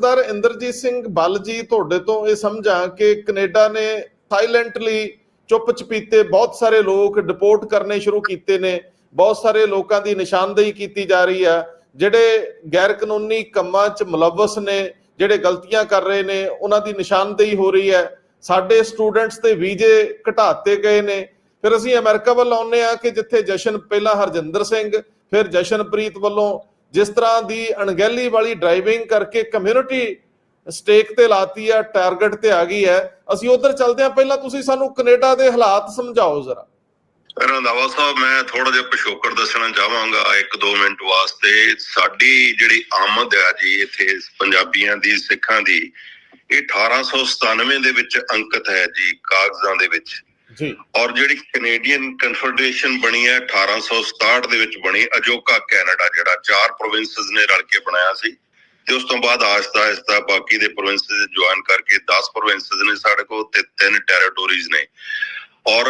ਸਰਦਾਰ ਇੰਦਰਜੀਤ ਸਿੰਘ ਬੱਲ ਜੀ, ਤੁਹਾਡੇ ਤੋਂ ਇਹ ਸਮਝਾਂ ਕਿ ਕੈਨੇਡਾ ਨੇ ਸਾਇਲੈਂਟਲੀ ਚੁੱਪ ਚਪੀਤੇ ਬਹੁਤ ਸਾਰੇ ਲੋਕ ਡਿਪੋਰਟ ਕਰਨੇ ਸ਼ੁਰੂ ਕੀਤੇ ਨੇ। ਬਹੁਤ ਸਾਰੇ ਲੋਕਾਂ ਦੀ ਨਿਸ਼ਾਨਦੇਹੀ ਕੀਤੀ ਜਾ ਰਹੀ ਹੈ। ਜਿਹੜੇ ਗੈਰ ਕਾਨੂੰਨੀ ਕੰਮਾਂ 'ਚ ਮੁਲਵਸ ਨੇ, ਜਿਹੜੇ ਗਲਤੀਆਂ ਕਰ ਰਹੇ ਨੇ, ਉਹਨਾਂ ਦੀ ਨਿਸ਼ਾਨਦੇਹੀ ਹੋ ਰਹੀ ਹੈ। ਸਾਡੇ ਸਟੂਡੈਂਟਸ ਤੇ ਵੀਜ਼ੇ ਘਟਾਤੇ ਗਏ ਨੇ। ਫਿਰ ਅਸੀਂ ਅਮਰੀਕਾ ਵੱਲ ਆਉਂਦੇ ਆ ਕਿ ਜਿੱਥੇ ਜਸ਼ਨ, ਪਹਿਲਾਂ ਹਰਜਿੰਦਰ ਸਿੰਘ, ਫਿਰ ਜਸ਼ਨਪ੍ਰੀਤ ਵੱਲੋਂ ਜਿਸ ਤਰ੍ਹਾਂ ਦੀ ਅਣਗਹਿਲੀ ਵਾਲੀ ਡਰਾਈਵਿੰਗ ਕਰਕੇ ਕਮਿਊਨਿਟੀ ਸਟੇਕ ਤੇ ਲਾਤੀ ਆ ਟਾਰਗੇਟ ਤੇ ਆ ਗਈ ਹੈ। ਅਸੀਂ ਉਧਰ ਚੱਲਦੇ ਆ ਪਹਿਲਾਂ ਤੁਸੀਂ ਸਾਨੂੰ ਕੈਨੇਡਾ ਦੇ ਹਾਲਾਤ ਸਮਝਾਓ ਜ਼ਰਾ। ਰੰਧਾਵਾ ਸਾਹਿਬ, ਮੈਂ ਥੋੜਾ ਜਿਹਾ ਪਿਛੋਕੜ ਦੱਸਣਾ ਚਾਹਾਂਗਾ 1-2 ਮਿੰਟ ਵਾਸਤੇ। ਸਾਡੀ ਜਿਹੜੀ ਆਮਦ ਹੈ ਜੀ, ਇੱਥੇ ਪੰਜਾਬੀਆਂ ਦੀ, ਸਿੱਖਾਂ ਦੀ, ਇਹ 1897 ਦੇ ਵਿੱਚ ਅੰਕਿਤ ਹੈ ਜੀ, ਕਾਗਜ਼ਾਂ ਦੇ ਵਿੱਚ। ਜੀ। ਔਰ ਜਿਹੜੀ ਕੈਨੇਡੀਅਨ ਕਨਫੈਡਰੇਸ਼ਨ ਬਣੀ ਹੈ 1867 ਦੇ ਵਿੱਚ ਬਣੀ, ਅਜੋਕਾ ਕੈਨੇਡਾ, ਜਿਹੜਾ ਚਾਰ ਪ੍ਰੋਵਿੰਸਸ ਨੇ ਰਲ ਕੇ ਬਣਾਇਆ ਸੀ। ਤੇ ਉਸ ਤੋਂ ਬਾਅਦ ਆਸਤਾ ਆਸਤਾ ਬਾਕੀ ਦੇ ਪ੍ਰੋਵਿੰਸਸ ਜੁਆਇਨ ਕਰਕੇ 10 ਪ੍ਰੋਵਿੰਸਸ ਨੇ ਸਾਡੇ ਕੋਲ ਤੇ ਤਿੰਨ ਟੈਰੀਟੋਰੀਜ਼ ਨੇ। ਔਰ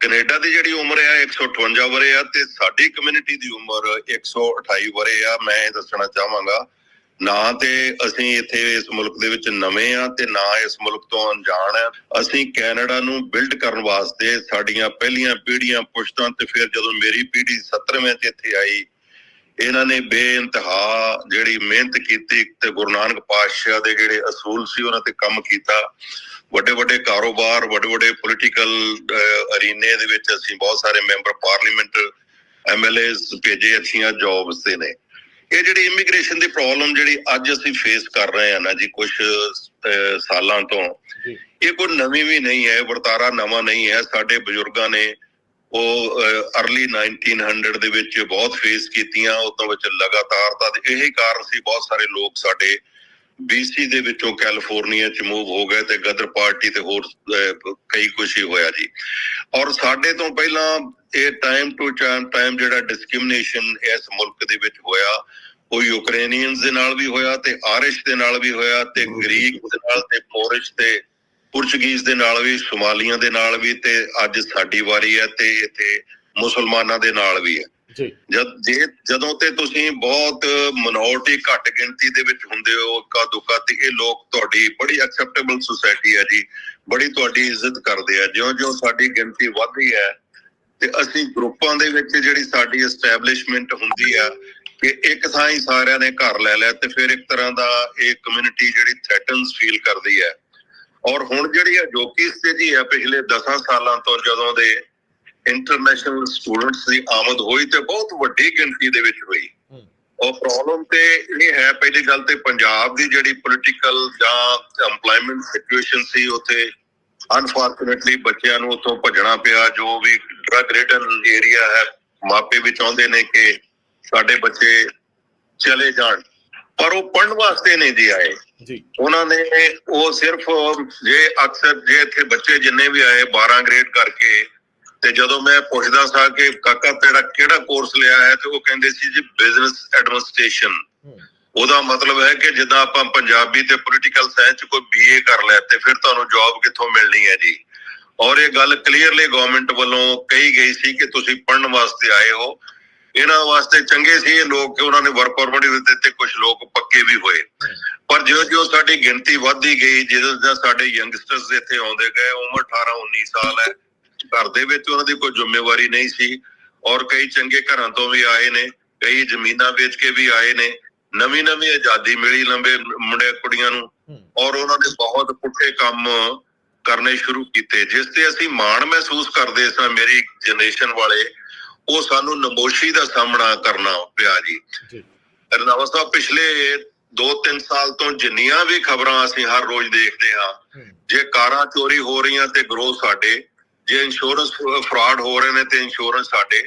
ਕੈਨੇਡਾ ਦੀ ਜਿਹੜੀ ਉਮਰ ਹੈ 158 ਵਰੇ ਆ ਤੇ ਸਾਡੀ ਕਮਿਊਨਿਟੀ ਦੀ ਉਮਰ 128 ਵਰੇ ਆ। ਮੈਂ ਇਹ ਦੱਸਣਾ ਚਾਹਾਂਗਾ ਨਾ ਤੇ ਅਸੀਂ ਇੱਥੇ ਇਸ ਮੁਲਕ ਦੇ ਵਿੱਚ ਨਵੇਂ ਆ ਤੇ ਨਾ ਇਸ ਮੁਲਕ ਤੋਂ ਅਣਜਾਣ ਆ। ਅਸੀਂ ਕੈਨੇਡਾ ਨੂੰ ਬਿਲਡ ਕਰਨ ਵਾਸਤੇ ਸਾਡੀਆਂ ਪਹਿਲੀਆਂ ਪੀੜ੍ਹੀਆਂ ਪੁਸ਼ਤਾਂ ਤੇ ਫਿਰ ਜਦੋਂ ਮੇਰੀ ਪੀੜ੍ਹੀ 70ਵੇਂ ਚ ਇੱਥੇ ਆਈ, ਇਹਨਾਂ ਨੇ ਬੇਇੰਤਹਾ ਜਿਹੜੀ ਮਿਹਨਤ ਕੀਤੀ ਤੇ ਗੁਰੂ ਨਾਨਕ ਪਾਤਸ਼ਾਹ ਦੇ ਜਿਹੜੇ ਅਸੂਲ ਸੀ ਉਹਨਾਂ ਤੇ ਕੰਮ ਕੀਤਾ। ਵੱਡੇ ਵੱਡੇ ਕਾਰੋਬਾਰ ਵੱਡੇ ਵੱਡੇ ਪੋਲੀਟੀਕਲ ਅਰੀਨੇ ਦੇ ਵਿੱਚ ਅਸੀਂ ਬਹੁਤ ਸਾਰੇ ਮੈਂਬਰ ਪਾਰਲੀਮੈਂਟ ਐਮਐਲਏਸ ਭੇਜੇ, ਅੱਛੀਆਂ ਜੌਬਸ ਤੇ ਨੇ। ਇਹ ਜਿਹੜੀ ਇਮੀਗ੍ਰੇਸ਼ਨ ਦੀ ਪ੍ਰੋਬਲਮ ਜਿਹੜੀ ਅੱਜ ਅਸੀਂ ਫੇਸ ਕਰ ਰਹੇ ਹਾਂ ਨਾ ਜੀ ਕੁਝ ਸਾਲਾਂ ਤੋਂ ਇਹ ਕੋਈ ਨਵੀਂ ਵੀ ਨਹੀਂ ਹੈ ਵਰਤਾਰਾ ਨਵਾਂ ਨਹੀਂ ਹੈ। ਸਾਡੇ ਬਜ਼ੁਰਗਾਂ ਨੇ ਉਹ ਅਰਲੀ 1900 ਦੇ ਵਿੱਚ ਬਹੁਤ ਫੇਸ ਕੀਤੀਆਂ ਉਦੋਂ ਵਿੱਚ ਲਗਾਤਾਰਤਾ ਦੇ ਇਹੀ ਕਾਰਨ ਸੀ ਬਹੁਤ ਸਾਰੇ ਲੋਕ ਸਾਡੇ BC ਦੇ ਵਿੱਚੋਂ ਕੈਲੀਫੋਰਨੀਆ ਚ ਮੂਵ ਹੋ ਗਏ ਤੇ ਗਦਰ ਪਾਰਟੀ ਤੇ ਹੋਰ ਕਈ ਕੁਝ ਹੀ ਹੋਇਆ ਜੀ। ਔਰ ਸਾਡੇ ਤੋਂ ਪਹਿਲਾਂ ਇਹ ਟਾਈਮ ਟੂ ਟਾਈਮ ਜਿਹੜਾ ਡਿਸਕ੍ਰਿਮੀਨੇਸ਼ਨ ਇਸ ਮੁਲਕ ਦੇ ਵਿੱਚ ਹੋਇਆ ਉਹ ਯੂਕਰੇਨੀਅਨਸ ਦੇ ਨਾਲ ਵੀ ਹੋਇਆ ਤੇ ਆਰਿਸ਼ ਦੇ ਨਾਲ ਵੀ ਹੋਇਆ ਤੇ ਗ੍ਰੀਕ ਦੇ ਨਾਲ ਤੇ ਪੋਰਿਸ਼ ਤੇ ਪੁਰਤਗੀਜ਼ ਦੇ ਨਾਲ ਵੀ ਸੋਮਾਲੀਆਂ ਦੇ ਨਾਲ ਵੀ ਤੇ ਅੱਜ ਸਾਡੀ ਵਾਰੀ ਹੈ ਤੇ ਇੱਥੇ ਮੁਸਲਮਾਨਾਂ ਦੇ ਨਾਲ ਵੀ ਹੈ। ਜੀ। ਜਦ ਜੇ ਜਦੋਂ ਤੇ ਤੁਸੀਂ ਬਹੁਤ ਮਿਨੋਰਟੀ ਘੱਟ ਗਿਣਤੀ ਦੇ ਵਿੱਚ ਹੁੰਦੇ ਹੋ ਇੱਕਾ ਦੁੱਕਾ ਤੇ ਇਹ ਲੋਕ ਤੁਹਾਡੀ ਬੜੀ ਐਕਸੈਪਟੇਬਲ ਸੁਸਾਇਟੀ ਹੈ ਜੀ ਬੜੀ ਤੁਹਾਡੀ ਇੱਜ਼ਤ ਕਰਦੇ ਆ। ਜਿਉਂ-ਜਿਉਂ ਸਾਡੀ ਗਿਣਤੀ ਵੱਧਦੀ ਹੈ ਤੇ ਅਸੀਂ ਗਰੁੱਪਾਂ ਦੇ ਵਿੱਚ ਜਿਹੜੀ ਸਾਡੀ ਐਸਟੈਬਲਿਸ਼ਮੈਂਟ ਹੁੰਦੀ ਆ ਕਿ ਇੱਕ ਥਾਂ ਹੀ ਸਾਰਿਆਂ ਨੇ ਘਰ ਲੈ ਲਿਆ ਤੇ ਫਿਰ ਇੱਕ ਤਰ੍ਹਾਂ ਦਾ ਇਹ ਕਮਿਊਨਿਟੀ ਜਿਹੜੀ ਥ੍ਰੈਟਨਸ ਫੀਲ ਕਰਦੀ ਹੈ। ਔਰ ਹੁਣ ਜਿਹੜੀ ਅਜੋਕੀ ਸਥਿਤੀ ਹੈ ਪਿਛਲੇ 10 ਸਾਲਾਂ ਤੋਂ ਜਦੋਂ ਦੇ ਇੰਟਰਨੈਸ਼ਨਲ ਸਟੂਡੈਂਟਸ ਦੀ ਆਮਦ ਹੋਈ ਤੇ ਬਹੁਤ ਵੱਡੀ ਗਿਣਤੀ ਦੇ ਵਿੱਚ ਹੋਈ। ਉਹ ਪ੍ਰੋਬਲਮ ਤੇ ਇਹ ਹੈ ਪਹਿਲੀ ਗੱਲ ਤੇ ਪੰਜਾਬ ਦੀ ਜਿਹੜੀ ਪੋਲੀਟੀਕਲ ਜਾਂ EMPLOYMENT ਸਿਚੁਏਸ਼ਨ ਸੀ ਉੱਥੇ ਅਨਫੋਰਚੂਨੇਟਲੀ ਬੱਚਿਆਂ ਨੂੰ ਉੱਥੋਂ ਭੱਜਣਾ ਪਿਆ। ਜੋ ਵੀ ਡਰਗ ਰਿਟਨ ਏਰੀਆ ਹੈ ਮਾਪੇ ਵੀ ਚਾਹੁੰਦੇ ਨੇ ਕਿ ਸਾਡੇ ਬੱਚੇ ਚਲੇ ਜਾਣ। ਪਰ ਉਹ ਪੜਨ ਵਾਸਤੇ ਨਹੀਂ ਜੀ ਆਏ। ਜੀ। ਉਹਨਾਂ ਨੇ ਉਹ ਸਿਰਫ ਜੇ ਅਕਸਰ ਜੇ ਇੱਥੇ ਬੱਚੇ ਜਿੰਨੇ ਵੀ ਆਏ 12 ਗ੍ਰੇਡ ਕਰਕੇ ਤੇ ਜਦੋਂ ਮੈਂ ਪੁੱਛਦਾ ਸਾਂ ਕਿ ਕਾਕਾ ਤੇਰਾ ਕਿਹੜਾ ਕੋਰਸ ਲਿਆ ਹੈ ਤੇ ਉਹ ਕਹਿੰਦੇ ਸੀ ਜੀ ਬਿਜ਼ਨਸ ਐਡਮਿਨਿਸਟ੍ਰੇਸ਼ਨ। ਉਹਦਾ ਮਤਲਬ ਹੈ ਕਿ ਜਿੱਦਾਂ ਆਪਾਂ ਪੰਜਾਬੀ ਤੇ ਪੋਲੀਟੀਕਲ ਸਾਇੰਸ ਚ ਕੋਈ ਬੀਏ ਕਰ ਲਿਆ ਤੇ ਫਿਰ ਤੁਹਾਨੂੰ ਜੌਬ ਕਿੱਥੋਂ ਮਿਲਣੀ ਹੈ ਜੀ? ਔਰ ਇਹ ਗੱਲ ਕਲੀਅਰਲੀ ਗਵਰਨਮੈਂਟ ਵੱਲੋਂ ਕਹੀ ਗਈ ਸੀ ਕਿ ਤੁਸੀਂ ਪੜਨ ਵਾਸਤੇ ਆਏ ਹੋ। ਇਹਨਾਂ ਵਾਸਤੇ ਚੰਗੇ ਸੀ ਇਹ ਲੋਕ ਕਿ ਉਹਨਾਂ ਨੇ ਵਰਕ ਪਰਮਿਟ ਦਿੱਤੇ ਕੁਝ ਲੋਕ ਪੱਕੇ ਵੀ ਹੋਏ। ਪਰ ਜਿਉਂ ਜਿਉਂ ਸਾਡੀ ਗਿਣਤੀ ਵੱਧਦੀ ਗਈ ਜਦੋਂ ਜਦੋਂ ਸਾਡੇ ਯੰਗਸਟਰਸ ਇੱਥੇ ਆਉਂਦੇ ਗਏ ਉਮਰ 18 19 ਸਾਲ ਹੈ ਘਰ ਦੇ ਵਿੱਚ ਉਹਨਾਂ ਦੀ ਕੋਈ ਜ਼ਿੰਮੇਵਾਰੀ ਨਹੀਂ ਸੀ। ਔਰ ਕਈ ਚੰਗੇ ਘਰਾਂ ਤੋਂ ਵੀ ਆਏ ਨੇ ਕਈ ਜ਼ਮੀਨਾਂ ਵੇਚ ਕੇ ਵੀ ਆਏ ਨੇ। ਨਵੀਂ ਨਵੀਂ ਆਜ਼ਾਦੀ ਮਿਲੀ ਲੰਬੇ ਮੁੰਡੇ ਕੁੜੀਆਂ ਨੂੰ। ਔਰ ਉਹਨਾਂ ਨੇ ਬਹੁਤ ਪੁੱਠੇ ਕੰਮ ਕਰਨੇ ਸ਼ੁਰੂ ਕੀਤੇ ਜਿਸ ਤੇ ਅਸੀਂ ਮਾਣ ਮਹਿਸੂਸ ਕਰਦੇ ਸਾਂ ਮੇਰੀ ਜਨਰੇਸ਼ਨ ਵਾਲੇ। ਉਹ ਸਾਨੂੰ ਨਮੋਸ਼ੀ ਦਾ ਸਾਹਮਣਾ ਕਰਨਾ ਪਿਆ ਜੀ ਜੀ ਰਣਾਵਾ ਸਾਹਿਬ ਪਿਛਲੇ 2-3 ਸਾਲ ਤੋਂ ਜਿੰਨੀਆਂ ਵੀ ਖਬਰਾਂ ਅਸੀਂ ਹਰ ਰੋਜ਼ ਦੇਖਦੇ ਹੂੰ। ਜੇ ਕਾਰਾਂ ਚੋਰੀ ਹੋ ਰਹੀਆਂ ਤੇ ਗਰੋਹ ਸਾਡੇ ਜੇ ਇੰਸ਼ੋਰੈਂਸ ਫਰਾਡ ਹੋ ਰਹੇ ਨੇ ਤੇ ਇੰਸ਼ੋਰੈਂਸ ਸਾਡੇ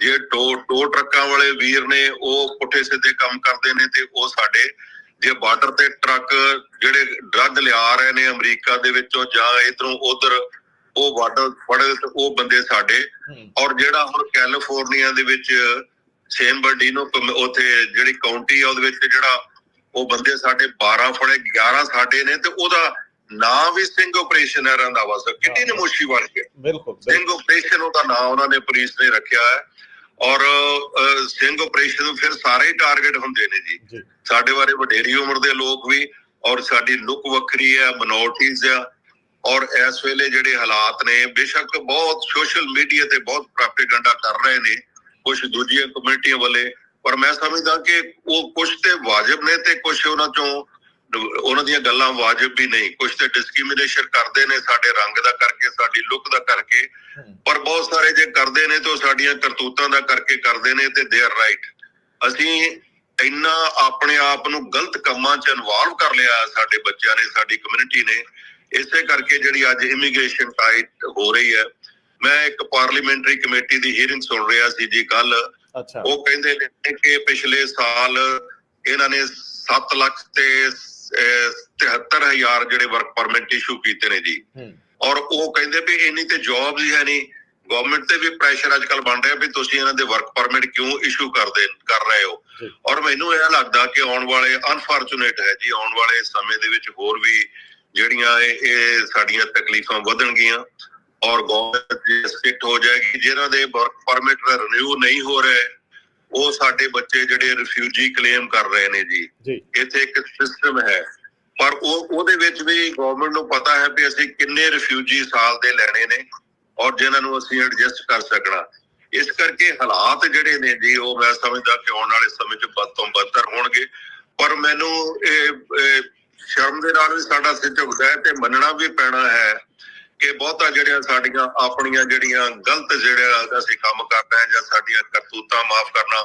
ਜੇ ਟੋ ਟੋ ਟਰੱਕਾਂ ਵਾਲੇ ਵੀਰ ਨੇ ਉਹ ਪੁੱਠੇ ਸਿੱਧੇ ਕੰਮ ਕਰਦੇ ਨੇ ਤੇ ਉਹ ਸਾਡੇ ਜੇ ਬਾਰਡਰ ਤੇ ਟਰੱਕ ਜਿਹੜੇ ਡਰੱਗ ਲਿਆ ਰਹੇ ਨੇ ਅਮਰੀਕਾ ਦੇ ਵਿੱਚੋਂ ਜਾਂ ਇਧਰੋਂ ਉਧਰ ਉਹ ਬਾਰਡਰ ਫੜੇ ਤੇ ਉਹ ਬੰਦੇ ਸਾਡੇ। ਹੂੰ। ਔਰ ਜਿਹੜਾ ਹੁਣ ਕੈਲੀਫੋਰਨੀਆ ਦੇ ਵਿੱਚ ਸੇਨ ਬਰਡੀਨੋ ਉੱਥੇ ਜਿਹੜੀ ਕਾਉਂਟੀ ਆ ਉਹਦੇ ਵਿੱਚ ਜਿਹੜਾ ਉਹ ਬੰਦੇ ਸਾਡੇ 12 ਫੜੇ 11 ਸਾਡੇ ਨੇ ਤੇ ਉਹਦਾ ਨਾਂ ਵੀ ਸਿੰਘ ਆਪਰੇਸ਼ਨ ਹੈ ਰੰਧਾਵਾ ਸਾਹਿਬ ਕਿੰਨੀ ਹਾਂ। ਨਮੋਸ਼ੀ ਬਣ ਗਿਆ ਬਿਲਕੁਲ ਸਿੰਘ ਆਪਰੇਸ਼ਨ ਉਹਦਾ ਨਾਂ ਉਹਨਾਂ ਨੇ ਪੁਲਿਸ ਨੇ ਰੱਖਿਆ ਹੈ। ਔਰ ਸਿੰਘ ਆਪਰੇਸ਼ਨ ਫਿਰ ਸਾਰੇ ਹੀ ਟਾਰਗੇਟ ਹੁੰਦੇ ਨੇ ਜੀ। ਜੀ। ਸਾਡੇ ਬਾਰੇ ਵਡੇਰੀ ਉਮਰ ਦੇ ਲੋਕ ਵੀ ਔਰ ਸਾਡੀ ਲੁੱਕ ਵੱਖਰੀ ਹੈ ਮਿਨੋਰਟੀਜ਼ ਆ। ਔਰ ਇਸ ਵੇਲੇ ਜਿਹੜੇ ਹਾਲਾਤ ਨੇ, ਬੇਸ਼ੱਕ ਬਹੁਤ ਸੋਸ਼ਲ ਮੀਡੀਆ ਤੇ ਬਹੁਤ ਪ੍ਰੋਪੇਗੈਂਡਾ ਕਰ ਰਹੇ ਨੇ ਕੁਝ ਦੂਜੀਆਂ ਕਮਿਊਨਿਟੀਆਂ ਵਾਲੇ, ਪਰ ਮੈਂ ਸਮਝਦਾ ਕਿ ਉਹ ਕੁਝ ਤੇ ਵਾਜਬ ਨੇ ਤੇ ਕੁਝ ਉਹਨਾਂ ਚੋਂ, ਉਹਨਾਂ ਦੀਆਂ ਗੱਲਾਂ ਵਾਜਬ ਵੀ ਨਹੀਂ। ਕੁਝ ਤੇ ਡਿਸਕ੍ਰਿਮੀਨੇਸ਼ਨ ਕਰਦੇ ਨੇ ਸਾਡੇ ਰੰਗ ਦਾ ਕਰਕੇ, ਸਾਡੀ ਲੁੱਕ ਦਾ ਕਰਕੇ, ਪਰ ਬਹੁਤ ਸਾਰੇ ਜੇ ਕਰਦੇ ਨੇ ਤਾਂ ਉਹ ਸਾਡੀਆਂ ਕਰਤੂਤਾਂ ਦਾ ਕਰਕੇ ਕਰਦੇ ਨੇ ਤੇ ਦੇ ਆਰ ਰਾਈਟ ਅਸੀਂ ਇੰਨਾ ਆਪਣੇ ਆਪ ਨੂੰ ਗਲਤ ਕੰਮਾਂ 'ਚ ਇਨਵੋਲਵ ਕਰ ਲਿਆ ਸਾਡੇ ਬੱਚਿਆਂ ਨੇ, ਸਾਡੀ ਕਮਿਊਨਿਟੀ ਨੇ ਇਸੇ ਕਰਕੇ ਜਿਹੜੀ ਅੱਜ ਇਮੀਗ੍ਰੇਸ਼ਨ ਟਾਈਟ ਹੋ ਰਹੀ ਹੈ ਮੈਂ ਇੱਕ ਪਾਰਲੀਮੈਂਟਰੀ ਕਮੇਟੀ ਦੀ ਹੀਅਰਿੰਗ ਸੁਣ ਰਿਹਾ ਸੀ ਜੀ ਕੱਲ। ਅੱਛਾ। ਉਹ ਕਹਿੰਦੇ ਨੇ ਕਿ ਪਿਛਲੇ ਸਾਲ ਇਹਨਾਂ ਨੇ 7 ਲੱਖ ਤੇ 73000 ਜਿਹੜੇ ਵਰਕ ਪਰਮਿਟ ਇਸ਼ੂ ਕੀਤੇ ਨੇ ਜੀ। ਔਰ ਉਹ ਕਹਿੰਦੇ ਵੀ ਇੰਨੀ ਤੇ ਜੌਬ ਹੀ ਹੈ ਨਹੀਂ। ਗਵਰਨਮੈਂਟ ਤੇ ਵੀ ਪ੍ਰੈਸ਼ਰ ਅੱਜ ਕੱਲ ਬਣ ਰਿਹਾ ਵੀ ਤੁਸੀਂ ਇਹਨਾਂ ਦੇ ਵਰਕ ਪਰਮਿਟ ਕਿਉਂ ਇਸ਼ੂ ਕਰਦੇ ਕਰ ਰਹੇ ਹੋ। ਔਰ ਮੈਨੂੰ ਇਹ ਲੱਗਦਾ ਕਿ ਆਉਣ ਵਾਲੇ ਅਨਫੋਰਚੂਨੇਟ ਹੈ ਜੀ ਆਉਣ ਵਾਲੇ ਸਮੇਂ ਦੇ ਵਿੱਚ ਹੋਰ ਵੀ ਜਿਹੜੀਆਂ ਇਹ ਸਾਡੀਆਂ ਤਕਲੀਫਾਂ ਵਧਣਗੀਆਂ ਔਰ ਗਵਰਨਮੈਂਟ ਜੇ ਸਟ੍ਰਿਕਟ ਹੋ ਜਾਏਗੀ ਜਿਹਨਾਂ ਦੇ ਵਰਕ ਪਰਮਿਟ ਰਿਨਿਊ ਨਹੀਂ ਹੋ ਰਹੇ ਉਹ ਸਾਡੇ ਬੱਚੇ ਜਿਹੜੇ ਰਿਫਿਊਜੀ ਕਲੇਮ ਕਰ ਰਹੇ ਨੇ ਜੀ। ਇੱਥੇ ਇੱਕ ਸਿਸਟਮ ਹੈ। ਪਰ ਉਹ ਉਹਦੇ ਵਿੱਚ ਵੀ ਗਵਰਨਮੈਂਟ ਨੂੰ ਪਤਾ ਹੈ ਵੀ ਅਸੀਂ ਕਿੰਨੇ ਰਿਫਿਊਜੀ ਸਾਲ ਦੇ ਲੈਣੇ ਨੇ ਔਰ ਜਿਨ੍ਹਾਂ ਨੂੰ ਅਸੀਂ ਐਡਜਸਟ ਕਰ ਸਕਣਾ। ਇਸ ਕਰਕੇ ਹਾਲਾਤ ਜਿਹੜੇ ਨੇ ਜੀ ਉਹ ਮੈਂ ਸਮਝਦਾ ਕਿ ਆਉਣ ਵਾਲੇ ਸਮੇਂ 'ਚ ਵੱਧ ਤੋਂ ਬਦਤਰ ਹੋਣਗੇ। ਪਰ ਮੈਨੂੰ ਇਹ ਸ਼ਰਮ ਦੇ ਨਾਲ ਵੀ ਸਾਡਾ ਸਿਰ ਝੁਕਦਾ ਹੈ ਤੇ ਮੰਨਣਾ ਵੀ ਪੈਣਾ ਹੈ ਕਿ ਬਹੁਤਾ ਜਿਹੜੀਆਂ ਸਾਡੀਆਂ ਆਪਣੀਆਂ ਜਿਹੜੀਆਂ ਗਲਤ ਜਿਹੜਾ ਅਸੀਂ ਕੰਮ ਕਰ ਹਾਂ ਜਾਂ ਸਾਡੀਆਂ ਕਰਤੂਤਾਂ ਮਾਫ ਕਰਨਾ,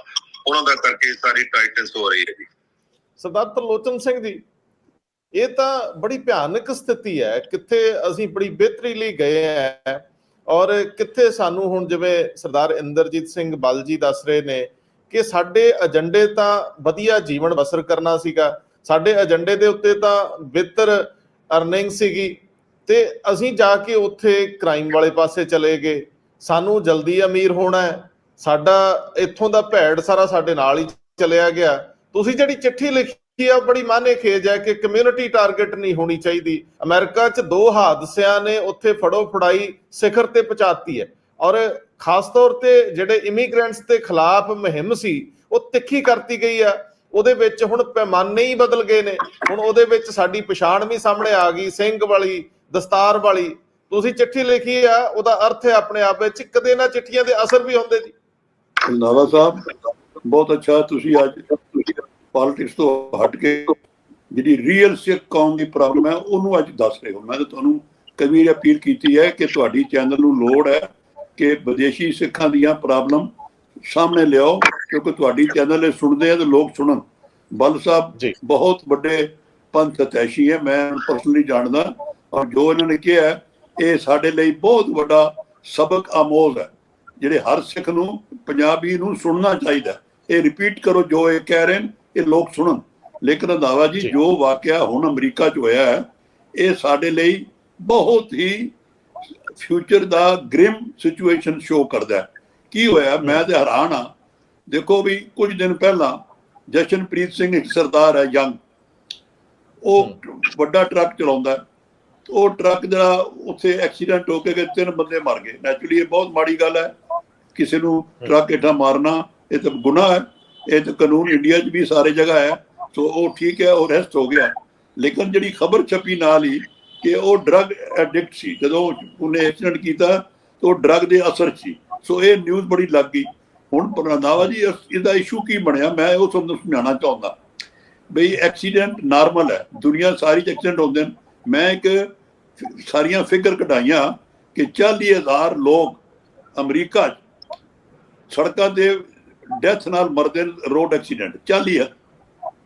ਉਹਨਾਂ ਦਾ ਕਰਕੇ ਸਾਰੀ ਟਾਈਟਨਸ ਹੋ ਰਹੀ ਹੈ ਜੀ। ਸਰਦਾਰ ਤਰਲੋਚਨ ਸਿੰਘ ਜੀ, ਇਹ ਤਾਂ ਬੜੀ ਭਿਆਨਕ ਸਥਿਤੀ ਹੈ, ਕਿੱਥੇ ਅਸੀਂ ਬੜੀ ਬਿਹਤਰੀ ਲਈ ਗਏ ਹੈ ਔਰ ਕਿੱਥੇ ਸਾਨੂੰ ਹੁਣ ਜਿਵੇਂ ਸਰਦਾਰ ਇੰਦਰਜੀਤ ਸਿੰਘ ਬਲ ਜੀ ਦੱਸ ਰਹੇ ਨੇ ਕਿ ਸਾਡੇ ਏਜੰਡੇ ਤਾਂ ਵਧੀਆ ਜੀਵਨ ਬਸਰ ਕਰਨਾ ਸੀਗਾ ਸਾਡੇ ਏਜੰਡੇ ਦੇ ਉੱਤੇ ਤਾਂ ਬਿਹਤਰ ਅਰਨਿੰਗ ਸੀਗੀ ਤੇ ਅਸੀਂ ਜਾ ਕੇ ਉੱਥੇ ਕ੍ਰਾਈਮ ਵਾਲੇ ਪਾਸੇ ਚਲੇ ਗਏ। ਸਾਨੂੰ ਜਲਦੀ ਅਮੀਰ ਹੋਣਾ ਹੈ। ਸਾਡਾ ਇੱਥੋਂ ਦਾ ਭੈੜ ਸਾਰਾ ਸਾਡੇ ਨਾਲ ਹੀ ਚਲਿਆ ਗਿਆ। ਤੁਸੀਂ ਜਿਹੜੀ ਚਿੱਠੀ ਲਿਖੀ ਆ, ਬੜੀ ਮਾਨੇ ਖੇਜ ਹੈ ਕਿ ਕਮਿਊਨਿਟੀ ਟਾਰਗੇਟ ਨਹੀਂ ਹੋਣੀ ਚਾਹੀਦੀ। ਅਮਰੀਕਾ 'ਚ ਦੋ ਹਾਦਸਿਆਂ ਨੇ ਉੱਥੇ ਫੜੋ ਫੜਾਈ ਸਿਖਰ ਤੇ ਪਹੁੰਚਾਤੀ ਹੈ। ਔਰ ਖਾਸ ਤੌਰ ਤੇ ਜਿਹੜੇ ਇਮੀਗ੍ਰੈਂਟਸ ਦੇ ਖਿਲਾਫ ਮੁਹਿੰਮ ਸੀ, ਉਹ ਤਿੱਖੀ ਕਰਤੀ ਗਈ ਆ। ਉਹਦੇ ਵਿੱਚ ਹੁਣ ਪੈਮਾਨੇ ਹੀ ਬਦਲ ਗਏ ਨੇ। ਹੁਣ ਉਹਦੇ ਵਿੱਚ ਸਾਡੀ ਪਛਾਣ ਵੀ ਸਾਹਮਣੇ ਆ ਗਈ, ਸਿੰਘ ਵਾਲੀ, ਦਸਤਾਰ ਵਾਲੀ। ਤੁਸੀਂ ਚਿੱਠੀ ਲਿਖੀ ਆ, ਉਹਦਾ ਅਰਥ ਹੈ ਆਪਣੇ ਆਪ ਵਿੱਚ, ਕਦੇ ਨਾ ਚਿੱਠੀਆਂ ਦੇ ਅਸਰ ਵੀ ਹੁੰਦੇ ਜੀ। ਰੰਧਾਵਾ ਸਾਹਿਬ, ਬਹੁਤ ਅੱਛਾ ਤੁਸੀਂ ਅੱਜ ਪੋਲਿਟਿਕਸ ਤੋਂ ਹਟ ਕੇ ਜਿਹੜੀ ਰੀਅਲ ਸਿੱਖ ਕੌਮ ਦੀ ਪ੍ਰੋਬਲਮ ਹੈ, ਉਹਨੂੰ ਅੱਜ ਦੱਸ ਰਹੇ ਹੋ। ਮੈਂ ਤਾਂ ਤੁਹਾਨੂੰ ਕਈ ਅਪੀਲ ਕੀਤੀ ਹੈ ਕਿ ਤੁਹਾਡੀ ਚੈਨਲ ਨੂੰ ਲੋੜ ਹੈ ਕਿ ਵਿਦੇਸ਼ੀ ਸਿੱਖਾਂ ਦੀਆਂ ਪ੍ਰੋਬਲਮ ਸਾਹਮਣੇ ਲਿਆਓ। ਕਿਉਂਕਿ ਤੁਹਾਡੀ ਚੈਨਲ ਇਹ ਸੁਣਦੇ ਆ ਤੇ ਲੋਕ ਸੁਣਨ ਬਲ ਸਾਹਿਬ। ਬਹੁਤ ਵੱਡੇ ਪੰਥ ਤੈਸ਼ੀ ਹੈ ਮੈਂ ਪਰਸਨਲੀ ਜਾਣਦਾ ਔਰ ਜੋ ਇਹਨਾਂ ਨੇ ਕਿਹਾ ਇਹ ਸਾਡੇ ਲਈ ਬਹੁਤ ਵੱਡਾ ਸਬਕ ਆਮੋਜ਼ ਹੈ ਜਿਹੜੇ ਹਰ ਸਿੱਖ ਨੂੰ ਪੰਜਾਬੀ ਨੂੰ ਸੁਣਨਾ ਚਾਹੀਦਾ। ਇਹ ਰਿਪੀਟ ਕਰੋ ਜੋ ਇਹ ਕਹਿ ਰਹੇ ਨੇ ਇਹ ਲੋਕ ਸੁਣਨ ਲੇਕਿਨ ਰੰਧਾਵਾ ਜੀ ਜੀ। ਜੋ ਵਾਕਿਆ ਹੁਣ ਅਮਰੀਕਾ 'ਚ ਹੋਇਆ ਹੈ ਇਹ ਸਾਡੇ ਲਈ ਬਹੁਤ ਹੀ ਫਿਊਚਰ ਦਾ ਗ੍ਰਿਮ ਸਿਚੁਏਸ਼ਨ ਸ਼ੋ ਕਰਦਾ ਹੈ ਕੀ ਹੋਇਆ ਮੈਂ ਤੇ ਹੈਰਾਨ ਆ ਦੇਖੋ ਵੀ ਕੁਝ ਦਿਨ ਪਹਿਲਾਂ ਜਸ਼ਨਪ੍ਰੀਤ ਸਿੰਘ ਇੱਕ ਸਰਦਾਰ ਹੈ ਯੰਗ। ਉਹ ਵੱਡਾ ਟਰੱਕ ਚਲਾਉਂਦਾ। ਉਹ ਟਰੱਕ ਜਿਹੜਾ ਉੱਥੇ ਐਕਸੀਡੈਂਟ ਹੋ ਕੇ ਗਏ ਤਿੰਨ ਬੰਦੇ ਮਰ ਗਏ। ਨੈਚੁਰਲੀ ਇਹ ਬਹੁਤ ਮਾੜੀ ਗੱਲ ਹੈ ਕਿਸੇ ਨੂੰ ਟਰੱਕ ਹੇਠਾਂ ਮਾਰਨਾ ਇਹ ਤਾਂ ਗੁਨਾਹ ਹੈ। ਇਹ ਤਾਂ ਕਾਨੂੰਨ ਇੰਡੀਆ 'ਚ ਵੀ ਸਾਰੇ ਜਗ੍ਹਾ ਹੈ। ਸੋ ਉਹ ਠੀਕ ਹੈ ਉਹ ਰੈਸਟ ਹੋ ਗਿਆ। ਲੇਕਿਨ ਜਿਹੜੀ ਖਬਰ ਛਪੀ ਨਾਲ ਹੀ ਕਿ ਉਹ ਡਰੱਗ ਐਡਿਕਟ ਸੀ। ਜਦੋਂ ਉਹਨੇ ਐਕਸੀਡੈਂਟ ਕੀਤਾ ਤਾਂ ਉਹ ਡਰੱਗ ਦੇ ਅਸਰ ਸੀ। ਸੋ ਇਹ ਨਿਊਜ਼ ਬੜੀ ਲੱਗ ਗਈ। ਹੁਣ ਰੰਧਾਵਾ ਜੀ ਇਹਦਾ ਇਸ਼ੂ ਕੀ ਬਣਿਆ? ਮੈਂ ਉਹ ਤੁਹਾਨੂੰ ਸਮਝਾਉਣਾ ਚਾਹੁੰਦਾ। ਬਈ ਐਕਸੀਡੈਂਟ ਨਾਰਮਲ ਹੈ। ਦੁਨੀਆ ਸਾਰੀ 'ਚ ਐਕਸੀਡੈਂਟ ਹੁੰਦੇ ਨੇ ਮੈਂ ਇੱਕ ਸਾਰੀਆਂ ਫਿਗਰ ਕਢਾਈਆਂ ਕਿ 40000 ਲੋਕ ਅਮਰੀਕਾ 'ਚ ਸੜਕਾਂ ਤੇ ਡੈਥ ਨਾਲ ਮਰਦੇ ਨੇ ਰੋਡ ਐਕਸੀਡੈਂਟ 40 ਹੈ।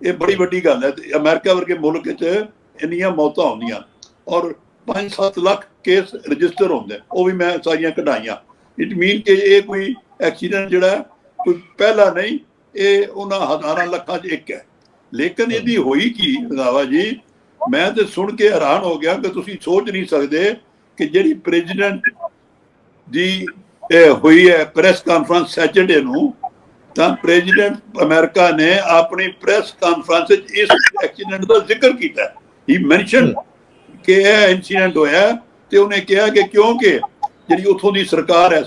ਇਹ ਬੜੀ ਵੱਡੀ ਗੱਲ ਹੈ। ਤੇ ਅਮਰੀਕਾ ਵਰਗੇ ਮੁਲਕ 'ਚ ਇੰਨੀਆਂ ਮੌਤਾਂ ਹੁੰਦੀਆਂ ਔਰ 5-7 ਲੱਖ ਕੇਸ ਰਜਿਸਟਰ ਹੁੰਦੇ। ਉਹ ਵੀ ਮੈਂ ਸਾਰੀਆਂ ਕਢਾਈਆਂ। ਇਟ ਮੀਨ ਕਿ ਇਹ ਕੋਈ ਐਕਸੀਡੈਂਟ ਜਿਹੜਾ ਕੋਈ ਪਹਿਲਾ ਨਹੀਂ ਇਹ ਉਹਨਾਂ ਹਜ਼ਾਰਾਂ ਲੱਖਾਂ 'ਚ ਇੱਕ ਹੈ। ਲੇਕਿਨ ਇਹਦੀ ਹੋਈ ਕੀ ਰੰਧਾਵਾ ਜੀ? ਮੈਂ ਤੇ ਸੁਣ ਕੇ ਹੈਰਾਨ ਹੋ ਗਿਆ ਕਿ ਤੁਸੀਂ ਸੋਚ ਨਹੀਂ ਸਕਦੇ ਕਿ ਜਿਹੜੀ ਪ੍ਰੈਜ਼ੀਡੈਂਟ ਦੀ ਇਹ ਹੋਈ ਹੈ ਪ੍ਰੈਸ ਕਾਨਫਰੰਸ ਸੈਚਰਡੇ ਨੂੰ ਤਾਂ ਪ੍ਰੈਜ਼ੀਡੈਂਟ ਅਮਰੀਕਾ ਨੇ ਆਪਣੀ ਪ੍ਰੈਸ ਕਾਨਫਰੰਸ ਵਿੱਚ ਇਸ ਐਕਸੀਡੈਂਟ ਦਾ ਜ਼ਿਕਰ ਕੀਤਾ। ਹੀ ਮੈਂਸ਼ਨ ਕਿ ਇਹ ਇਨਸੀਡੈਂਟ ਹੋਇਆ ਤੇ ਉਹਨੇ ਕਿਹਾ ਕਿ ਕਿਉਂਕਿ ਜਿਹੜੀ ਉਥੋਂ ਦੀ ਸਰਕਾਰ ਹੈ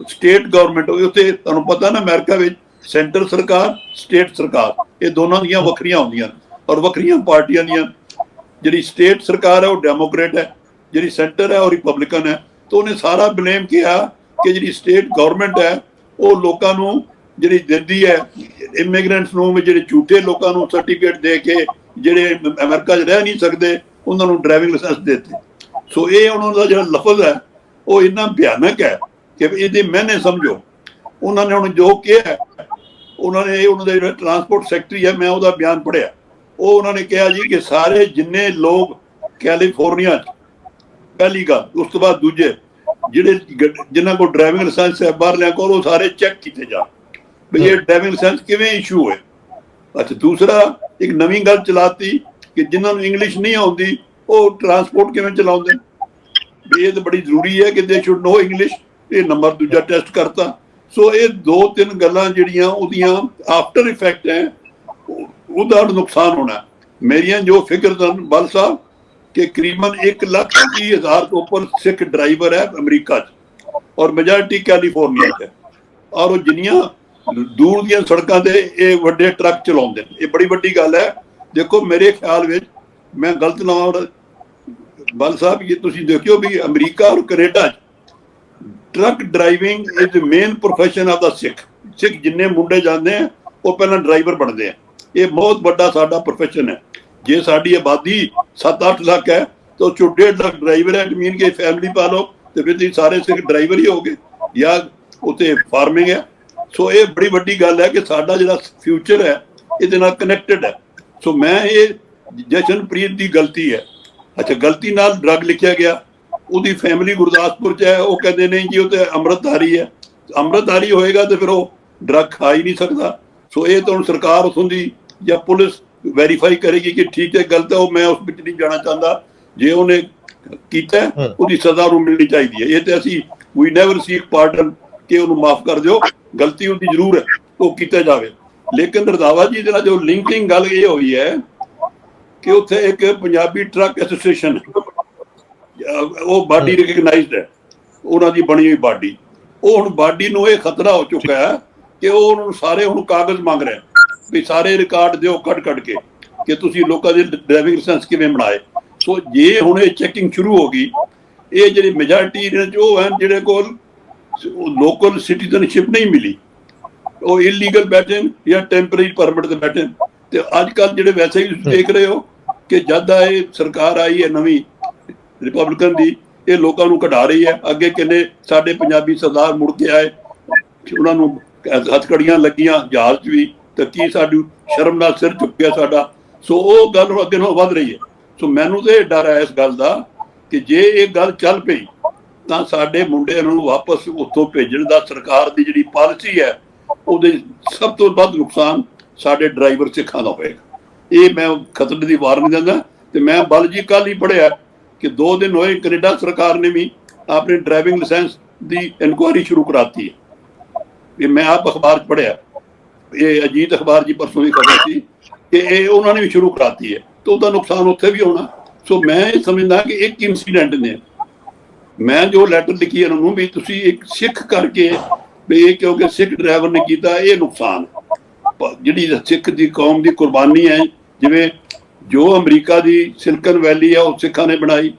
ਸਟੇਟ ਗਵਰਨਮੈਂਟ ਹੋਵੇ ਉੱਥੇ, ਤੁਹਾਨੂੰ ਪਤਾ ਨਾ ਅਮਰੀਕਾ ਵਿੱਚ ਸੈਂਟਰ ਸਰਕਾਰ, ਸਟੇਟ ਸਰਕਾਰ, ਇਹ ਦੋਨਾਂ ਦੀਆਂ ਵੱਖਰੀਆਂ ਹੁੰਦੀਆਂ ਔਰ ਵੱਖਰੀਆਂ ਪਾਰਟੀਆਂ ਦੀਆਂ, ਜਿਹੜੀ ਸਟੇਟ ਸਰਕਾਰ ਹੈ ਉਹ ਡੈਮੋਕ੍ਰੇਟ ਹੈ, ਜਿਹੜੀ ਸੈਂਟਰ ਹੈ ਉਹ ਰਿਪਬਲਿਕਨ ਹੈ। ਤਾਂ ਉਹਨੇ ਸਾਰਾ ਬਲੇਮ ਕਿਹਾ ਕਿ ਜਿਹੜੀ ਸਟੇਟ ਗਵਰਨਮੈਂਟ ਹੈ, ਉਹ ਲੋਕਾਂ ਨੂੰ ਜਿਹੜੀ ਦਿੰਦੀ ਹੈ ਇਮੀਗ੍ਰੈਂਟਸ ਨੂੰ ਵੀ ਜਿਹੜੇ ਝੂਠੇ ਲੋਕਾਂ ਨੂੰ ਸਰਟੀਫਿਕੇਟ ਦੇ ਕੇ ਜਿਹੜੇ ਅਮਰੀਕਾ 'ਚ ਰਹਿ ਨਹੀਂ ਸਕਦੇ, ਉਹਨਾਂ ਨੂੰ ਡਰਾਈਵਿੰਗ ਲਾਇਸੈਂਸ ਦਿੱਤੇ। ਸੋ ਇਹ ਉਹਨਾਂ ਦਾ ਜਿਹੜਾ ਲਫ਼ਜ਼ ਹੈ, ਉਹ ਇੰਨਾ ਭਿਆਨਕ ਹੈ ਕਿ ਇਹਦੇ ਮੈਨੇ ਸਮਝੋ। ਉਹਨਾਂ ਨੇ ਹੁਣ ਜੋ ਕਿਹਾ ਉਹਨਾਂ ਨੇ ਉਹਨਾਂ ਦੇ ਜਿਹੜਾ ਟਰਾਂਸਪੋਰਟ ਸੈਕਟਰੀ ਹੈ, ਮੈਂ ਉਹਦਾ ਬਿਆਨ ਪੜਿਆ ਉਹ ਉਹਨਾਂ ਨੇ ਕਿਹਾ ਜੀ ਕਿ ਸਾਰੇ ਜਿੰਨੇ ਲੋਕ ਕੈਲੀਫੋਰਨੀਆ 'ਚ, ਪਹਿਲੀ ਗੱਲ, ਉਸ ਤੋਂ ਬਾਅਦ ਦੂਜੇ, ਜਿਹੜੇ ਗ- ਜਿਨ੍ਹਾਂ ਕੋਲ ਡਰਾਈਵਿੰਗ ਲਾਇਸੈਂਸ ਹੈ, ਬਾਹਰਲਿਆਂ ਕੋਲ, ਉਹ ਸਾਰੇ ਚੈੱਕ ਕੀਤੇ ਜਾਣ। ਵੀ ਇਹ ਡਰਾਈਵਿੰਗ ਲਾਇਸੈਂਸ ਕਿਵੇਂ ਇਸ਼ੂ ਹੋਏ। ਅੱਛਾ, ਦੂਸਰਾ, ਇੱਕ ਨਵੀਂ ਗੱਲ ਚਲਾਤੀ ਕਿ ਜਿਨ੍ਹਾਂ ਨੂੰ ਇੰਗਲਿਸ਼ ਨਹੀਂ ਆਉਂਦੀ, ਉਹ ਟਰਾਂਸਪੋਰਟ ਕਿਵੇਂ ਚਲਾਉਂਦੇ ਇਹ ਤਾਂ ਬੜੀ ਜ਼ਰੂਰੀ ਹੈ ਕਿ ਦੇ ਸ਼ੁੱਡ ਨੋ ਇੰਗਲਿਸ਼ ਇਹ ਨੰਬਰ ਦੂਜਾ ਟੈਸਟ ਕਰਤਾ। ਸੋ ਇਹ ਦੋ ਤਿੰਨ ਗੱਲਾਂ ਜਿਹੜੀਆਂ ਉਹਦੀਆਂ ਆਫਟਰ ਇਫੈਕਟ ਹੈ ਉਹ- ਉਹਦਾ ਨੁਕਸਾਨ ਹੋਣਾ ਮੇਰੀਆਂ ਜੋ ਫਿਕਰ ਬਲ ਸਾਹਿਬ ਕਿ ਕਰੀਬਨ 1 ਲੱਖ ਤੀਹ ਹਜ਼ਾਰ ਤੋਂ ਉੱਪਰ ਸਿੱਖ ਡਰਾਈਵਰ ਹੈ ਅਮਰੀਕਾ 'ਚ ਔਰ ਮੈਜੋਰਟੀ ਕੈਲੀਫੋਰਨੀਆ 'ਚ ਹੈ। ਔਰ ਉਹ ਜਿੰਨੀਆਂ ਦੂਰ ਦੀਆਂ ਸੜਕਾਂ ਤੇ ਇਹ ਵੱਡੇ ਟਰੱਕ ਚਲਾਉਂਦੇ ਨੇ। ਇਹ ਬੜੀ ਵੱਡੀ ਗੱਲ ਹੈ। ਦੇਖੋ ਮੇਰੇ ਖਿਆਲ ਵਿੱਚ ਮੈਂ ਗਲਤ ਨਾ ਬਲ ਸਾਹਿਬ ਇਹ ਤੁਸੀਂ ਦੇਖਿਓ ਵੀ ਅਮਰੀਕਾ ਔਰ ਕੈਨੇਡਾ 'ਚ truck driving is main profession of the Sikh Sikh ਜਿੰਨੇ ਮੁੰਡੇ ਜਾਂਦੇ ਆ, ਉਹ ਪਹਿਲਾਂ ਡਰਾਈਵਰ ਬਣਦੇ ਆ। ਇਹ ਬਹੁਤ ਵੱਡਾ ਸਾਡਾ profession ਹੈ। ਜੇ ਸਾਡੀ ਆਬਾਦੀ 7-8 ਲੱਖ ਹੈ, ਤਾਂ ਉਹ 'ਚੋਂ 1.5 ਲੱਖ ਡਰਾਈਵਰ ਹੈ। ਮੀਨ ਕੇ ਫੈਮਿਲੀ ਪਾ ਲਓ ਤੇ ਫਿਰ ਤੁਸੀਂ ਸਾਰੇ ਸਿੱਖ ਡਰਾਈਵਰ ਹੀ ਹੋਗੇ ਜਾਂ ਉੱਥੇ ਫਾਰਮਿੰਗ ਹੈ। ਸੋ ਇਹ ਬੜੀ ਵੱਡੀ ਗੱਲ ਹੈ ਕਿ ਸਾਡਾ ਜਿਹੜਾ ਫਿਊਚਰ ਹੈ, ਇਹਦੇ ਨਾਲ ਕਨੈਕਟਡ ਹੈ। ਸੋ ਮੈਂ ਇਹ ਜਸ਼ਨਪ੍ਰੀਤ ਦੀ ਗਲਤੀ ਹੈ। ਅੱਛਾ, ਗਲਤੀ ਨਾਲ ਡਰਗ ਲਿਖਿਆ ਗਿਆ। ਉਹਦੀ ਫੈਮਿਲੀ ਗੁਰਦਾਸਪੁਰ ਚ ਹੈ ਉਹ ਕਹਿੰਦੇ ਨਹੀਂ ਜੀ ਉਹ ਤੇ ਅੰਮ੍ਰਿਤਧਾਰੀ ਹੈ। ਅੰਮ੍ਰਿਤਧਾਰੀ ਹੋਏਗਾ ਤੇ ਫਿਰ ਉਹ ਡਰਗ ਖਾ ਹੀ ਨਹੀਂ ਸਕਦਾ। ਸੋ ਇਹ ਤਾਂ ਹੁਣ ਸਰਕਾਰ ਉਥੋਂ ਦੀ ਜਾਂ ਪੁਲਿਸ ਵੈਰੀਫਾਈ ਕਰੇਗੀ ਕਿ ਠੀਕ ਹੈ ਗਲਤ ਹੈ ਉਹ ਮੈਂ ਉਸ ਵਿੱਚ ਨਹੀਂ ਜਾਣਾ ਚਾਹੁੰਦਾ। ਜੇ ਉਹਨੇ ਕੀਤਾ। ਉਹਦੀ ਸਜ਼ਾ ਨੂੰ ਮਿਲਣੀ ਚਾਹੀਦੀ ਹੈ। ਇਹ ਤੇ ਅਸੀਂ ਵੀ ਨੈਵਰ ਸੀਕ ਪਾਰਡਨ ਕਿ ਉਹਨੂੰ ਮਾਫ ਕਰ ਦਿਓ। ਗਲਤੀ ਉਹਦੀ ਜ਼ਰੂਰ ਹੈ ਉਹ ਕੀਤਾ ਜਾਵੇ। ਲੇਕਿਨ ਰਦਾਵਾ ਜੀ ਦੇ ਨਾਲ ਜੋ ਲਿੰਕਿੰਗ ਗੱਲ ਇਹ ਹੋਈ ਹੈ ਕਿ ਉੱਥੇ ਇੱਕ ਪੰਜਾਬੀ ਟਰੱਕ ਐਸੋਸੀਏਸ਼ਨ ਉਹ ਬਾਡੀ ਰਿਕਗਨਾਈਜ਼ਡ ਹੈ। ਉਹਨਾਂ ਦੀ ਬਣੀ ਹੋਈ ਬਾਡੀ। ਉਹ ਹੁਣ ਬਾਡੀ ਨੂੰ ਇਹ ਖਤਰਾ ਹੋ ਚੁੱਕਾ ਹੈ ਕਿ ਉਹ ਉਹਨਾਂ ਨੂੰ ਸਾਰੇ ਹੁਣ ਕਾਗਜ਼ ਮੰਗ ਰਹੇ ਵੀ ਸਾਰੇ ਰਿਕਾਰਡ ਦਿਓ ਕੱਢ ਕੱਢ ਕੇ ਕਿ ਤੁਸੀਂ ਲੋਕਾਂ ਦੇ ਡਰਾਈਵਿੰਗ ਲਾਇਸੈਂਸ ਕਿਵੇਂ ਬਣਾਏ। ਸੋ ਜੇ ਹੁਣ ਇਹ ਚੈਕਿੰਗ ਸ਼ੁਰੂ ਹੋ ਗਈ ਇਹ ਜਿਹੜੀ ਮੈਜੋਰਟੀ ਨੇ ਜੋ ਹਨ ਜਿਹੜੇ ਕੋਲ ਲੋਕਲ ਸਿਟੀਜ਼ਨਸ਼ਿਪ ਨਹੀਂ ਮਿਲੀ ਉਹ ਇਲੀਗਲ ਬੈਠੇ ਜਾਂ ਟੈਂਪਰੇਰੀ ਪਰਮਿਟ ਤੇ ਬੈਠੇ। ਤੇ ਅੱਜ ਕੱਲ ਜਿਹੜੇ ਵੈਸੇ ਹੀ। ਦੇਖ ਰਹੇ ਹੋ ਕਿ ਜਦ ਦਾ ਇਹ ਸਰਕਾਰ ਆਈ ਹੈ ਨਵੀਂ ਰਿਪਬਲਿਕਨ ਦੀ ਇਹ ਲੋਕਾਂ ਨੂੰ ਕਢਾ ਰਹੀ ਹੈ। ਅੱਗੇ ਕਿੰਨੇ ਸਾਡੇ ਪੰਜਾਬੀ ਸਰਦਾਰ ਮੁੜ ਕੇ ਆਏ। ਉਹਨਾਂ ਨੂੰ ਹਥਕੜੀਆਂ ਲੱਗੀਆਂ ਜਹਾਜ਼ 'ਚ ਵੀ ਤੇ ਕੀ ਸਾਡੀ ਸ਼ਰਮ ਨਾਲ ਸਿਰ ਝੁੱਕਿਆ ਸਾਡਾ। ਸੋ ਉਹ ਗੱਲ ਅੱਗੇ ਨੂੰ ਵੱਧ ਰਹੀ ਹੈ। ਸੋ ਮੈਨੂੰ ਤੇ ਡਰ ਹੈ ਇਸ ਗੱਲ ਦਾ ਕਿ ਜੇ ਇਹ ਗੱਲ ਚੱਲ ਪਈ, ਤਾਂ ਸਾਡੇ ਮੁੰਡਿਆਂ ਨੂੰ ਵਾਪਸ ਉੱਥੋਂ ਭੇਜਣ ਦਾ ਸਰਕਾਰ ਦੀ ਜਿਹੜੀ ਪਾਲਿਸੀ ਹੈ, ਉਹਦੇ ਸਭ ਤੋਂ ਵੱਧ ਨੁਕਸਾਨ ਸਾਡੇ ਡਰਾਈਵਰ ਸਿੱਖਾਂ ਦਾ ਹੋਏਗਾ। ਇਹ ਮੈਂ ਖਤਰੇ ਦੀ ਵਾਰਨ ਦਿੰਦਾ ਤੇ ਮੈਂ ਬਲ ਜੀ ਕੱਲ ਹੀ ਪੜਿਆ ਕਿ ਦੋ ਦਿਨ ਹੋਏ ਕੈਨੇਡਾ ਸਰਕਾਰ ਨੇ ਵੀ ਆਪਣੇ ਡਰਾਈਵਿੰਗ ਲਾਇਸੈਂਸ ਦੀ ਇਨਕੁਆਇਰੀ ਸ਼ੁਰੂ ਕਰਾਤੀ ਹੈ। ਇਹ ਮੈਂ ਆਪ ਅਖਬਾਰ 'ਚ ਪੜਿਆ ਇਹ ਅਜੀਤ ਅਖਬਾਰ ਜੀ ਪਰਸੋਂ ਦੀ ਖਬਰ ਸੀ ਕਿ ਇਹ ਉਹਨਾਂ ਨੇ ਵੀ ਸ਼ੁਰੂ ਕਰਾਤੀ ਹੈ। ਤੇ ਉਹਦਾ ਨੁਕਸਾਨ ਉੱਥੇ ਵੀ ਹੋਣਾ। ਸੋ ਮੈਂ ਇਹ ਸਮਝਦਾ ਕਿ ਇੱਕ ਇਨਸੀਡੈਂਟ ਨੇ। ਮੈਂ ਜੋ ਲੈਟਰ ਲਿਖੀ ਇਹਨਾਂ ਨੂੰ ਵੀ ਤੁਸੀਂ ਇੱਕ ਸਿੱਖ ਕਰਕੇ ਵੀ ਇਹ ਕਿਉਂਕਿ ਸਿੱਖ ਡਰਾਈਵਰ ਨੇ ਕੀਤਾ, ਇਹ ਨੁਕਸਾਨ। ਜਿਹੜੀ ਸਿੱਖ ਦੀ ਕੌਮ ਦੀ ਕੁਰਬਾਨੀ ਹੈ, ਜਿਵੇਂ ਜੋ ਅਮਰੀਕਾ ਦੀ ਸਿਲਕਨ ਵੈਲੀ ਹੈ ਉਹ ਸਿੱਖਾਂ ਨੇ ਬਣਾਈ।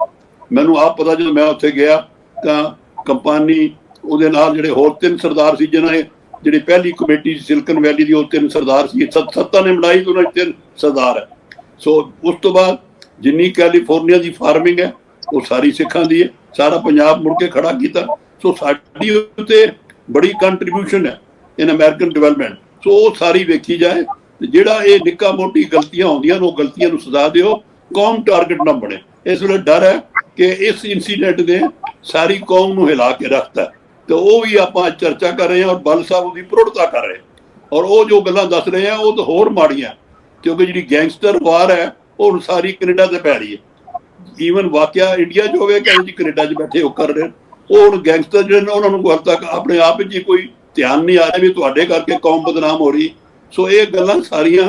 ਮੈਨੂੰ ਆਪ ਪਤਾ ਜਦੋਂ ਮੈਂ ਉੱਥੇ ਗਿਆ, ਤਾਂ ਕੰਪਨੀ ਉਹਦੇ ਨਾਲ ਜਿਹੜੇ ਹੋਰ ਤਿੰਨ ਸਰਦਾਰ ਸੀ ਜਿਨ੍ਹਾਂ ਨੇ ਜਿਹੜੀ ਪਹਿਲੀ ਕਮੇਟੀ ਸੀ ਸਿਲਕਨ ਵੈਲੀ ਦੀ, ਉਹ ਤਿੰਨ ਸਰਦਾਰ ਸੀ। ਸੱਤ ਸੱਤਾਂ ਨੇ ਬਣਾਈ ਉਹਨਾਂ ਦੇ ਤਿੰਨ ਸਰਦਾਰ ਹੈ ਸੋ ਉਸ ਤੋਂ ਬਾਅਦ ਜਿੰਨੀ ਕੈਲੀਫੋਰਨੀਆ ਦੀ ਫਾਰਮਿੰਗ ਹੈ, ਉਹ ਸਾਰੀ ਸਿੱਖਾਂ ਦੀ ਹੈ। ਸਾਰਾ ਪੰਜਾਬ ਮੁੜ ਕੇ ਖੜਾ ਕੀਤਾ। ਸੋ ਸਾਡੀ ਉੱਤੇ ਬੜੀ ਕੰਟਰੀਬਿਊਸ਼ਨ ਹੈ ਇਨ ਅਮਰੀਕਨ ਡਿਵੈਲਪਮੈਂਟ ਸੋ ਉਹ ਸਾਰੀ ਵੇਖੀ ਜਾਏ ਤੇ ਜਿਹੜਾ ਇਹ ਨਿੱਕਾ ਮੋਟੀ ਗਲਤੀਆਂ ਹੁੰਦੀਆਂ ਨੇ, ਉਹ ਗਲਤੀਆਂ ਨੂੰ ਸਜ਼ਾ ਦਿਓ, ਕੌਮ ਟਾਰਗੇਟ ਨਾ ਬਣੇ। ਇਸ ਵੇਲੇ ਡਰ ਹੈ ਕਿ ਇਸ ਇਨਸੀਡੈਂਟ ਨੇ ਸਾਰੀ ਕੌਮ ਨੂੰ ਹਿਲਾ ਕੇ ਰੱਖਤਾ ਤੇ ਉਹ ਵੀ ਆਪਾਂ ਚਰਚਾ ਕਰ ਰਹੇ ਹਾਂ ਔਰ ਬਲ ਸਾਹਿਬ ਉਹਦੀ ਪ੍ਰੋੜਤਾ ਕਰ ਰਹੇ ਔਰ ਉਹ ਜੋ ਗੱਲਾਂ ਦੱਸ ਰਹੇ ਆ, ਉਹ ਤਾਂ ਹੋਰ ਮਾੜੀਆਂ, ਕਿਉਂਕਿ ਜਿਹੜੀ ਗੈਂਗਸਟਰ ਵਾਰ ਹੈ, ਉਹ ਹੁਣ ਸਾਰੀ ਕੈਨੇਡਾ ਤੇ ਪੈ ਰਹੀ ਹੈ। ਈਵਨ ਵਾਕਿਆ ਇੰਡੀਆ 'ਚ ਹੋਵੇ ਕਿ ਜੀ ਕੈਨੇਡਾ 'ਚ ਬੈਠੇ ਉਹ ਕਰ ਰਹੇ ਉਹ ਹੁਣ ਗੈਂਗਸਟਰ ਜਿਹੜੇ ਨੇ, ਉਹਨਾਂ ਨੂੰ ਹਾਲ ਤੱਕ ਆਪਣੇ ਆਪ ਵਿੱਚ ਹੀ ਕੋਈ ਧਿਆਨ ਨਹੀਂ ਆ ਰਿਹਾ ਵੀ ਤੁਹਾਡੇ ਕਰਕੇ ਕੌਮ ਬਦਨਾਮ ਹੋ ਰਹੀ ਸੋ ਇਹ ਗੱਲਾਂ ਸਾਰੀਆਂ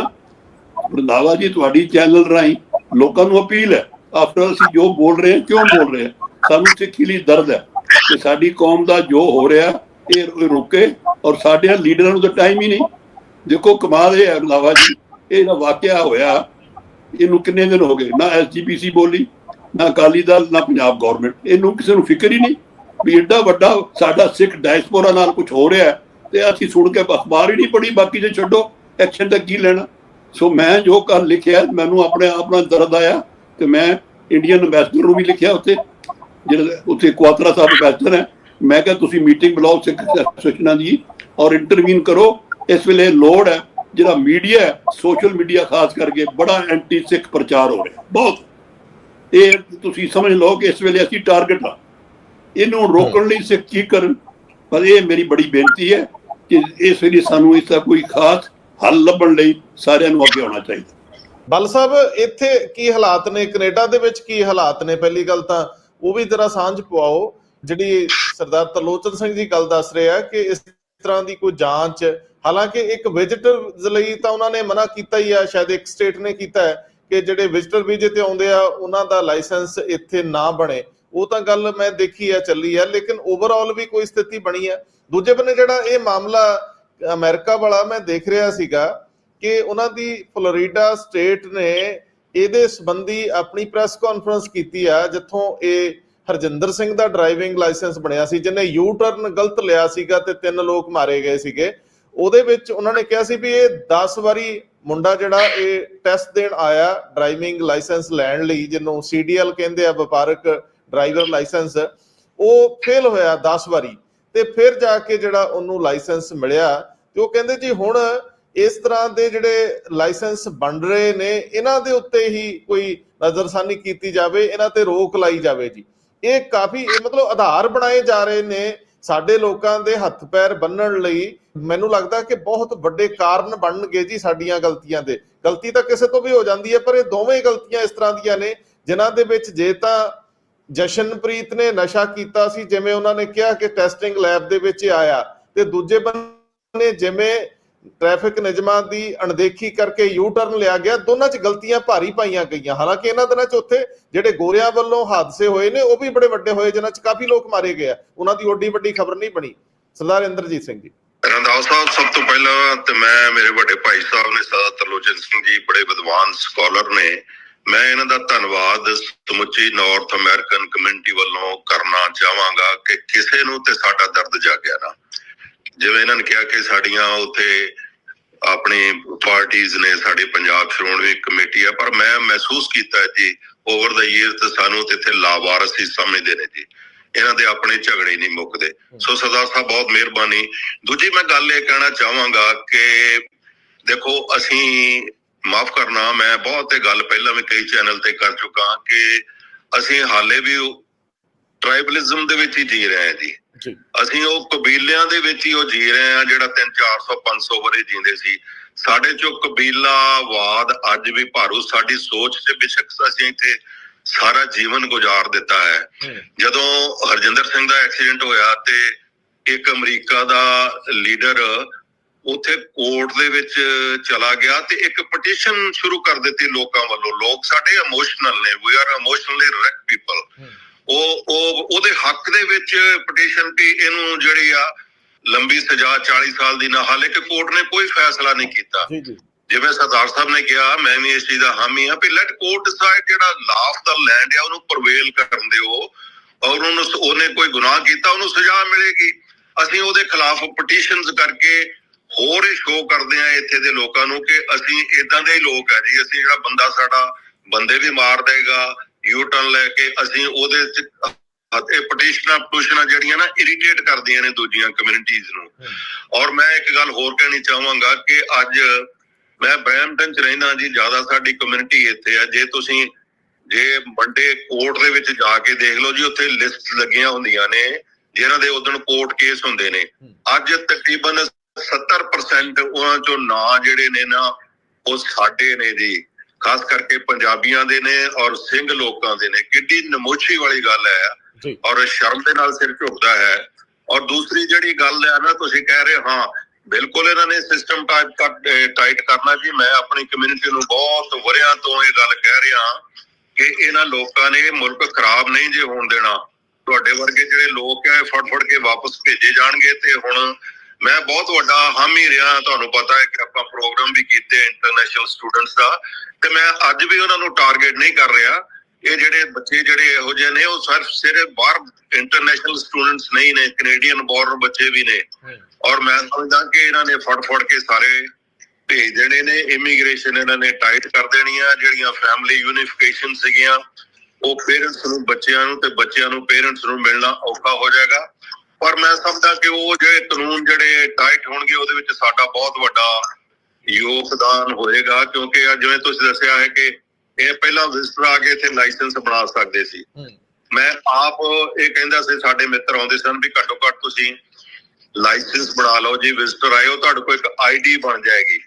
ਰੰਧਾਵਾ ਜੀ ਤੁਹਾਡੀ ਚੈਨਲ ਰਾਹੀਂ ਲੋਕਾਂ ਨੂੰ ਅਪੀਲ ਹੈ ਆਫਟਰ ਅਸੀਂ ਜੋ ਬੋਲ ਰਹੇ ਹਾਂ, ਕਿਉਂ ਬੋਲ ਰਹੇ ਹਾਂ? ਸਾਨੂੰ ਸਿੱਖੀ ਲਈ ਦਰਦ ਹੈ ਕਿ ਸਾਡੀ ਕੌਮ ਦਾ ਜੋ ਹੋ ਰਿਹਾ, ਇਹ ਇਹ ਰੁਕੇ ਔਰ ਸਾਡੇ ਲੀਡਰਾਂ ਨੂੰ ਤਾਂ ਟਾਈਮ ਹੀ ਨਹੀਂ। ਦੇਖੋ, ਕਮਾਲ ਇਹ ਹੈ ਰੰਧਾਵਾ ਜੀ, ਇਹ ਜਿਹੜਾ ਵਾਕਿਆ ਹੋਇਆ, ਇਹਨੂੰ ਕਿੰਨੇ ਦਿਨ ਹੋ ਗਏ? ਨਾ ਐਸਜੀਪੀਸੀ ਬੋਲੀ, ਨਾ ਅਕਾਲੀ ਦਲ, ਨਾ ਪੰਜਾਬ ਗਵਰਨਮੈਂਟ ਇਹਨੂੰ ਕਿਸੇ ਨੂੰ ਫਿਕਰ ਹੀ ਨਹੀਂ ਵੀ ਏਡਾ ਵੱਡਾ ਸਾਡਾ ਸਿੱਖ ਡਾਇਸਪੋਰਾ ਨਾਲ ਕੁਝ ਹੋ ਰਿਹਾ ਹੈ। ਤੇ ਅਸੀਂ ਸੁਣ ਕੇ ਅਖਬਾਰ ਹੀ ਨਹੀਂ ਪੜੀ, ਬਾਕੀ ਜੇ ਛੱਡੋ ਐਕਸ਼ਨ ਦਾ ਕੀ ਲੈਣਾ? ਸੋ ਮੈਂ ਜੋ ਕੱਲ ਲਿਖਿਆ, ਮੈਨੂੰ ਆਪਣੇ ਆਪ ਨਾਲ ਦਰਦ ਆਇਆ ਤੇ ਮੈਂ ਇੰਡੀਅਨ ਐਮਬੈਸਡਰ ਨੂੰ ਵੀ ਲਿਖਿਆ ਉੱਥੇ, ਜਿਹੜਾ ਉੱਥੇ ਕੁਆਤਰਾ ਸਾਹਿਬ ਐਮਬੈਸਡਰ ਹੈ। ਮੈਂ ਕਿਹਾ, ਤੁਸੀਂ ਮੀਟਿੰਗ ਬੁਲਾਓ ਸਿੱਖ ਐਸੋਸੀਏਸ਼ਨਾਂ ਦੀ ਔਰ ਇੰਟਰਵੀਨ ਕਰੋ। ਇਸ ਵੇਲੇ ਲੋੜ ਹੈ, ਜਿਹੜਾ ਮੀਡੀਆ ਹੈ ਸੋਸ਼ਲ ਮੀਡੀਆ ਖਾਸ ਕਰਕੇ ਬੜਾ ਐਂਟੀ ਸਿੱਖ ਪ੍ਰਚਾਰ ਹੋ ਰਿਹਾ। ਬਹੁਤ। ਇਹ ਤੁਸੀਂ ਸਮਝ ਲਓ ਕਿ ਇਸ ਵੇਲੇ ਅਸੀਂ ਟਾਰਗੇਟ ਆ ਇਹਨੂੰ ਰੋਕਣ ਲਈ ਸਿੱਖ ਕੀ ਕਰਨ? ਪਰ ਇਹ ਮੇਰੀ ਬੜੀ ਬੇਨਤੀ ਹੈ ਕਿ ਇਸ ਵੇਲੇ ਸਾਨੂੰ ਇਸ ਦਾ ਕੋਈ ਖਾਸ ਹੱਲ ਲੱਭਣ ਲਈ ਸਾਰਿਆਂ ਨੂੰ ਅੱਗੇ ਆਉਣਾ ਚਾਹੀਦਾ। ਬੱਲ ਸਾਹਿਬ, ਇੱਥੇ ਕੀ ਹਾਲਾਤ ਨੇ? ਕੈਨੇਡਾ ਦੇ ਵਿੱਚ ਕੀ ਹਾਲਾਤ ਨੇ? ਪਹਿਲੀ ਗੱਲ ਤਾਂ ਉਹ ਵੀ ਜਰਾ ਸਾਂਝ ਪਵਾਓ। ਜਿਹੜੀ ਸਰਦਾਰ ਤਰਲੋਚਨ ਸਿੰਘ ਜੀ ਗੱਲ ਦੱਸ ਰਹੇ ਆ ਕਿ ਇਸ ਤਰ੍ਹਾਂ ਦੀ ਕੋਈ ਜਾਂਚ, ਹਾਲਾਂਕਿ ਇੱਕ ਵਿਜ਼ਿਟਰਸ ਲਈ ਤਾਂ ਉਹਨਾਂ ਨੇ ਮਨਾ ਕੀਤਾ ਹੀ ਆ, ਸ਼ਾਇਦ ਇੱਕ ਸਟੇਟ ਨੇ ਕੀਤਾ ਹੈ ਕਿ ਜਿਹੜੇ ਵਿਜ਼ਿਟਰ ਵੀਜ਼ੇ ਤੇ ਆਉਂਦੇ ਆ, ਉਹਨਾਂ ਦਾ ਲਾਇਸੈਂਸ ਇੱਥੇ ਨਾ ਬਣੇ। ਉਹ ਤਾਂ ਗੱਲ ਮੈਂ ਦੇਖੀ ਆ, ਚੱਲੀ ਆ, ਲੇਕਿਨ ਓਵਰਆਲ ਵੀ ਕੋਈ ਸਥਿਤੀ ਬਣੀ ਆ। ਦੂਜੇ ਬੰਨੇ ਜਿਹੜਾ ਇਹ ਮਾਮਲਾ ਅਮਰੀਕਾ ਵਾਲਾ ਮੈਂ ਦੇਖ ਰਿਹਾ ਸੀਗਾ ਕਿ ਉਹਨਾਂ ਦੀ ਫਲੋਰੀਡਾ ਸਟੇਟ ਨੇ ਇਹਦੇ ਸੰਬੰਧੀ ਆਪਣੀ ਪ੍ਰੈਸ ਕਾਨਫਰੰਸ ਕੀਤੀ ਆ, ਜਿੱਥੋਂ ਇਹ ਹਰਜਿੰਦਰ ਸਿੰਘ ਦਾ ਡਰਾਈਵਿੰਗ ਲਾਇਸੈਂਸ ਬਣਿਆ ਸੀ, ਜਿਹਨੇ ਯੂ ਟਰਨ ਗਲਤ ਲਿਆ ਸੀਗਾ ਤੇ ਤਿੰਨ ਲੋਕ ਮਾਰੇ ਗਏ ਸੀਗੇ। ਉਹਦੇ ਵਿੱਚ ਉਹਨਾਂ ਨੇ ਕਿਹਾ ਸੀ ਵੀ ਇਹ 10 ਵਾਰੀ ਮੁੰਡਾ ਜਿਹੜਾ ਇਹ ਟੈਸਟ ਦੇਣ ਆਇਆ ਡਰਾਈਵਿੰਗ ਲਾਇਸੈਂਸ ਲੈਣ ਲਈ, ਜਿਹਨੂੰ ਸੀਡੀਐਲ ਕਹਿੰਦੇ ਆ, ਵਪਾਰਕ ਡਰਾਈਵਰ ਲਾਇਸੈਂਸ, ਉਹ ਫੇਲ ਹੋਇਆ 10 ਵਾਰੀ। ਤੇ ਫਿਰ ਜਾ ਕੇ ਜਿਹੜਾ ਉਹਨੂੰ ਲਾਇਸੈਂਸ ਮਿਲਿਆ ਤੇ ਉਹ ਕਹਿੰਦੇ ਜੀ ਹੁਣ ਇਸ ਤਰ੍ਹਾਂ ਦੇ ਜਿਹੜੇ ਲਾਇਸੈਂਸ ਬਣ ਰਹੇ ਨੇ, ਇਹਨਾਂ ਦੇ ਉੱਤੇ ਹੀ ਕੋਈ ਨਜ਼ਰਸਾਨੀ ਕੀਤੀ ਜਾਵੇ, ਇਹਨਾਂ ਤੇ ਰੋਕ ਲਾਈ ਜਾਵੇ ਜੀ। ਇਹ ਕਾਫੀ, ਇਹ ਮਤਲਬ ਆਧਾਰ ਬਣਾਏ ਜਾ ਰਹੇ ਨੇ ਸਾਡੇ ਲੋਕਾਂ ਦੇ ਹੱਥ ਪੈਰ ਬੰਨਣ ਲਈ। ਮੈਨੂੰ ਲੱਗਦਾ ਕਿ ਬਹੁਤ ਵੱਡੇ ਕਾਰਨ ਬਣਨਗੇ ਜੀ ਸਾਡੀਆਂ ਗਲਤੀਆਂ ਦੇ। ਗਲਤੀ ਤਾਂ ਕਿਸੇ ਤੋਂ ਵੀ ਹੋ ਜਾਂਦੀ ਹੈ, ਪਰ ਇਹ ਦੋਵੇਂ ਗਲਤੀਆਂ ਇਸ ਤਰ੍ਹਾਂ ਦੀਆਂ ਨੇ, ਜਿਨ੍ਹਾਂ ਦੇ ਵਿੱਚ ਜੇ ਤਾਂ ਜਸ਼ਨਪ੍ਰੀਤ ਨੇ ਨਸ਼ਾ ਕੀਤਾ ਸੀ, ਜਿਵੇਂ ਉਹਨਾਂ ਨੇ ਕਿਹਾ ਕਿ ਟੈਸਟਿੰਗ ਲੈਬ ਦੇ ਵਿੱਚ ਆਇਆ। ਤੇ ਦੂਜੇ ਬੰਨੇ ਜਿਵੇਂ ਟ੍ਰੈਫਿਕ ਨਿਯਮਾਂ ਦੀ ਅਣਦੇਖੀ ਕਰਕੇ ਯੂ ਟਰਨ ਲਿਆ ਗਿਆ, ਦੋਨਾਂ 'ਚ ਗਲਤੀਆਂ ਭਾਰੀ ਪਾਈਆਂ ਗਈਆਂ। ਹਾਲਾਂਕਿ ਇਹਨਾਂ ਦਿਨਾਂ 'ਚ ਉੱਥੇ ਜਿਹੜੇ ਗੋਰਿਆਂ ਵੱਲੋਂ ਹਾਦਸੇ ਹੋਏ ਨੇ, ਉਹ ਵੀ ਬੜੇ ਵੱਡੇ ਹੋਏ, ਜਿਨ੍ਹਾਂ 'ਚ ਕਾਫੀ ਲੋਕ ਮਾਰੇ ਗਏ ਆ। ਉਹਨਾਂ ਦੀ ਓਡੀ ਵੱਡੀ ਖਬਰ ਨਹੀਂ ਬਣੀ। ਸਰਦਾਰ ਇੰਦਰਜੀਤ ਸਿੰਘ ਜੀ। ਰੰਧਾਵਾ ਸਾਹਿਬ, ਸਭ ਤੋਂ ਪਹਿਲਾਂ ਤੇ ਮੈਂ, ਮੇਰੇ ਵੱਡੇ ਭਾਈ ਸਾਹਿਬ ਨੇ ਸਰਦਾਰ ਤਰਲੋਚਨ ਸਿੰਘ ਜੀ, ਬੜੇ ਵਿਦਵਾਨ, ਸਕਾਲਰ ਨੇ। ਮੈਂ ਇਹਨਾਂ ਦਾ ਧੰਨਵਾਦ ਸਮੁੱਚੀ ਨਾਰਥ ਅਮਰੀਕਨ ਕਮਿਊਨਿਟੀ ਵੱਲੋਂ ਕਰਨਾ ਚਾਹਾਂਗਾ ਕਿ ਕਿਸੇ ਨੂੰ ਤੇ ਸਾਡਾ ਦਰਦ ਜਾਗਿਆ ਨਾ। ਜਿਵੇਂ ਇਹਨਾਂ ਨੇ ਕਿਹਾ ਕਿ ਸਾਡੀਆਂ ਉੱਥੇ ਆਪਣੀ ਪਾਰਟੀਆਂ ਨੇ, ਸਾਡੇ ਪੰਜਾਬ ਸ਼੍ਰੋਮਣੀ ਕਮੇਟੀ ਆ, ਪਰ ਮੈਂ ਮਹਿਸੂਸ ਕੀਤਾ ਜੀ ਓਵਰ ਦਾ ਈਅਰ ਤੇ ਸਾਨੂੰ ਤੇ ਇੱਥੇ ਲਾਵਾਰਸ ਹੀ ਸਮਝਦੇ ਨੇ ਜੀ। ਇਹਨਾਂ ਦੇ ਆਪਣੇ ਝਗੜੇ ਨਹੀਂ ਮੁੱਕਦੇ। ਸੋ ਸਰਦਾਰ ਸਾਹਿਬ ਬਹੁਤ ਮਿਹਰਬਾਨੀ। ਦੂਜੀ ਮੈਂ ਗੱਲ ਇਹ ਕਹਿਣਾ ਚਾਹਾਂਗਾ ਕਿ ਦੇਖੋ, ਅਸੀਂ ਮਾਫ ਕਰਨਾ ਮੈਂ ਬਹੁਤ ਇਹ ਗੱਲ ਪਹਿਲਾਂ ਵੀ ਕਈ ਚੈਨਲ ਤੇ ਕਰ ਚੁੱਕਾ ਕਿ ਅਸੀਂ ਹਾਲੇ ਵੀ ਟ੍ਰਾਈਬਲਿਜ਼ਮ ਦੇ ਵਿੱਚ ਹੀ ਜੀ ਰਹੇ ਹਾਂ ਜੀ। ਅਸੀਂ ਉਹ ਕਬੀਲਿਆਂ ਦੇ ਵਿੱਚ ਹੀ ਉਹ ਜੀ ਰਹੇ ਆ ਜਿਹੜਾ 3 400 500 ਵਰੇ ਜੀਂਦੇ ਸੀ। ਸਾਡੇ ਚੋਂ ਕਬੀਲਾਵਾਦ ਅੱਜ ਵੀ ਭਾਰੂ ਸਾਡੀ ਸੋਚ ਤੇ ਬਿਸ਼ਕ ਅਸੀਂ ਇੱਥੇ ਸਾਰਾ ਜੀਵਨ ਗੁਜ਼ਾਰ ਦਿੱਤਾ ਹੈ। ਜਦੋਂ ਹਰਜਿੰਦਰ ਸਿੰਘ ਦਾ ਐਕਸੀਡੈਂਟ ਹੋਇਆ ਤੇ ਇੱਕ ਅਮਰੀਕਾ ਦਾ ਲੀਡਰ ਉੱਥੇ ਕੋਰਟ ਦੇ ਵਿੱਚ ਚਲਾ ਗਿਆ ਤੇ ਇੱਕ ਪਟੀਸ਼ਨ ਸ਼ੁਰੂ ਕਰ ਦਿੱਤੀ ਲੋਕਾਂ ਵੱਲੋਂ। ਲੋਕ ਸਾਡੇ ਇਮੋਸ਼ਨਲ ਨੇ we are emotionally wreck people ਉਹ ਉਹ ਉਹਦੇ ਹੱਕ ਦੇ ਵਿੱਚ ਪਟੀਸ਼ਨ ਵੀ ਇਹਨੂੰ ਜਿਹੜੀ ਆ ਲੰਬੀ ਸਜ਼ਾ 40 ਸਾਲ ਦੀ ਨਾ ਹਾਲੇ ਕਿ ਕੋਰਟ ਨੇ ਕੋਈ ਫੈਸਲਾ ਨਹੀਂ ਕੀਤਾ। ਜੀ ਜੀ। ਜਿਵੇਂ ਸਰਦਾਰ ਸਾਹਿਬ ਨੇ ਕਿਹਾ ਮੈਂ ਵੀ ਇਸ ਚੀਜ਼ ਦਾ ਹਾਮੀ ਆ ਵੀ ਲੈਟ ਕੋਰਟ ਡਿਸਾਈਡ ਜਿਹੜਾ ਲਾਫ ਦਾ ਲੈਂਡ ਆ ਉਹਨੂੰ ਪ੍ਰਵੇਲ ਕਰਨ ਦਿਓ। ਔਰ ਉਹਨੂੰ ਉਹਨੇ ਕੋਈ ਗੁਨਾਹ ਕੀਤਾ ਉਹਨੂੰ ਸਜ਼ਾ ਮਿਲੇਗੀ। ਅਸੀਂ ਉਹਦੇ ਖਿਲਾਫ ਪਟੀਸ਼ਨਸ ਕਰਕੇ ਹੋਰ ਸ਼ੋਅ ਕਰਦੇ ਆ ਇੱਥੇ ਦੇ ਲੋਕਾਂ ਨੂੰ ਕਿ ਅਸੀਂ ਇਦਾਂ ਦੇ ਹੀ ਲੋਕ ਆ ਜੀ। ਅਸੀਂ ਜਿਹੜਾ ਬੰਦਾ ਸਾਡਾ ਬੰਦੇ ਵੀ ਮਾਰ ਦੇਗਾ ਯੂ ਟਰਨ ਲੈ ਕੇ ਅਸੀਂ ਉਹਦੇ ਚ ਇਹ ਪਟੀਸ਼ਨਾਂ ਪਟੂਸ਼ਨਾਂ ਜਿਹੜੀਆਂ ਨਾ ਇਰੀਟੇਟ ਕਰਦੀਆਂ ਨੇ ਦੂਜੀਆਂ ਕਮਿਊਨਿਟੀਆਂ ਨੂੰ। ਔਰ ਮੈਂ ਇੱਕ ਗੱਲ ਹੋਰ ਕਹਿਣੀ ਚਾਹਾਂਗਾ ਕਿ ਅੱਜ ਮੈਂ ਬੈਂਟਨ ਚ ਰਹਿਣਾ ਜੀ ਜ਼ਿਆਦਾ ਸਾਡੀ ਕਮਿਊਨਿਟੀ ਇੱਥੇ ਆ। ਜੇ ਤੁਸੀਂ ਜੇ ਵੱਡੇ ਕੋਰਟ ਦੇ ਵਿੱਚ ਜਾ ਕੇ ਦੇਖ ਲਓ ਜੀ ਉੱਥੇ ਲਿਸਟ ਲੱਗੀਆਂ ਹੁੰਦੀਆਂ ਨੇ ਜਿਨ੍ਹਾਂ ਦੇ ਉਦੋਂ ਕੋਰਟ ਕੇਸ ਹੁੰਦੇ ਨੇ। ਅੱਜ ਤਕਰੀਬਨ 70% ਉਹਨਾਂ ਚੋਂ ਨਾਂ ਜਿਹੜੇ ਨੇ ਨਾ ਉਹ ਸਾਡੇ ਨੇ ਜੀ। ਖਾਸ ਕਰਕੇ ਪੰਜਾਬੀਆਂ ਦੇ ਨੇ ਔਰ ਸਿੰਘ ਲੋਕਾਂ ਦੇ ਨੇ। ਕਿੱਡੀ ਨਮੋਸ਼ੀ ਵਾਲੀ ਗੱਲ ਹੈ। ਔਰ ਸ਼ਰਮ ਦੇ ਨਾਲ ਸਿਰ ਝੁਕਦਾ ਹੈ। ਔਰ ਦੂਸਰੀ ਜਿਹੜੀ ਗੱਲ ਹੈ ਨਾ ਤੁਸੀਂ ਕਹਿ ਰਹੇ ਹੋ, ਬਿਲਕੁਲ ਇਹਨਾਂ ਨੇ ਸਿਸਟਮ ਟਾਈਟ ਕਰਨਾ ਜੀ। ਮੈਂ ਆਪਣੀ ਕਮਿਊਨਿਟੀ ਨੂੰ ਬਹੁਤ ਵਰਿਆਂ ਤੋਂ ਇਹ ਗੱਲ ਕਹਿ ਰਿਹਾ ਕਿ ਇਹਨਾਂ ਲੋਕਾਂ ਨੇ ਮੁਲਕ ਖਰਾਬ ਨਹੀਂ ਜੇ ਹੋਣ ਦੇਣਾ। ਤੁਹਾਡੇ ਵਰਗੇ ਜਿਹੜੇ ਲੋਕ ਆ ਇਹ ਫੜ ਫੜ ਕੇ ਵਾਪਸ ਭੇਜੇ ਜਾਣਗੇ ਤੇ ਹੁਣ ਮੈਂ ਬਹੁਤ ਵੱਡਾ ਹਾਮੀ ਰਿਹਾ ਤੁਹਾਨੂੰ ਪਤਾ ਹੈ ਕਿ ਆਪਾਂ ਪ੍ਰੋਗਰਾਮ ਵੀ ਕੀਤੇ ਇੰਟਰਨੈਸ਼ਨਲ ਸਟੂਡੈਂਟਸ ਦਾ ਤੇ ਮੈਂ ਅੱਜ ਵੀ ਉਹਨਾਂ ਨੂੰ ਟਾਰਗੇਟ ਨਹੀਂ ਕਰ ਰਿਹਾ। ਇਹ ਜਿਹੜੇ ਬੱਚੇ ਜਿਹੜੇ ਇਹੋ ਜਿਹੇ ਨੇ ਉਹ ਸਿਰਫ ਸਿਰਫ ਬਾਹਰ ਇੰਟਰਨੈਸ਼ਨਲ ਸਟੂਡੈਂਟਸ ਨਹੀਂ ਨੇ ਕੈਨੇਡੀਅਨ ਬੋਰਨ ਬੱਚੇ ਵੀ ਨੇ। ਔਰ ਮੈਂ ਸਮਝਦਾ ਕਿ ਇਹਨਾਂ ਨੇ ਫੜ ਫੜ ਕੇ ਸਾਰੇ ਭੇਜ ਦੇਣੇ ਨੇ ਇਮੀਗ੍ਰੇਸ਼ਨ ਇਹਨਾਂ ਨੇ ਟਾਈਟ ਕਰ ਦੇਣੀ ਆ ਜਿਹੜੀਆਂ ਫੈਮਿਲੀ ਯੂਨੀਫਿਕੇਸ਼ਨ ਸੀਗੀਆਂ ਉਹ ਪੇਰੈਂਟਸ ਨੂੰ ਬੱਚਿਆਂ ਨੂੰ ਤੇ ਬੱਚਿਆਂ ਨੂੰ ਪੇਰੈਂਟਸ ਨੂੰ ਮਿਲਣਾ ਔਖਾ ਹੋ ਜਾਏਗਾ। ਪਰ ਮੈਂ ਸਮਝਦਾ ਕਿ ਉਹ ਜਿਹੜੇ ਕਾਨੂੰਨ ਜਿਹੜੇ ਟਾਈਟ ਹੋਣਗੇ ਉਹਦੇ ਵਿੱਚ ਸਾਡਾ ਬਹੁਤ ਵੱਡਾ ਯੋਗਦਾਨ ਹੋਏਗਾ ਕਿਉਂਕਿ ਜਿਵੇਂ ਤੁਸੀਂ ਦੱਸਿਆ ਹੈ ਕਿ ਇਹ ਪਹਿਲਾਂ ਵਿਜ਼ਟਰ ਆ ਕੇ ਇੱਥੇ ਲਾਇਸੈਂਸ ਬਣਾ ਸਕਦੇ ਸੀ। ਮੈਂ ਆਪ ਇਹ ਕਹਿੰਦਾ ਸੀ ਸਾਡੇ ਮਿੱਤਰ ਆਉਂਦੇ ਸਨ ਵੀ ਘੱਟੋ ਘੱਟ ਤੁਸੀਂ ਲਾਇਸੈਂਸ ਬਣਾ ਲਓ ਜੀ ਵਿਜ਼ਟਰ ਆਏ ਹੋ ਤੁਹਾਡੇ ਕੋਲ ਇੱਕ ਆਈਡੀ ਬਣ ਜਾਏਗੀ।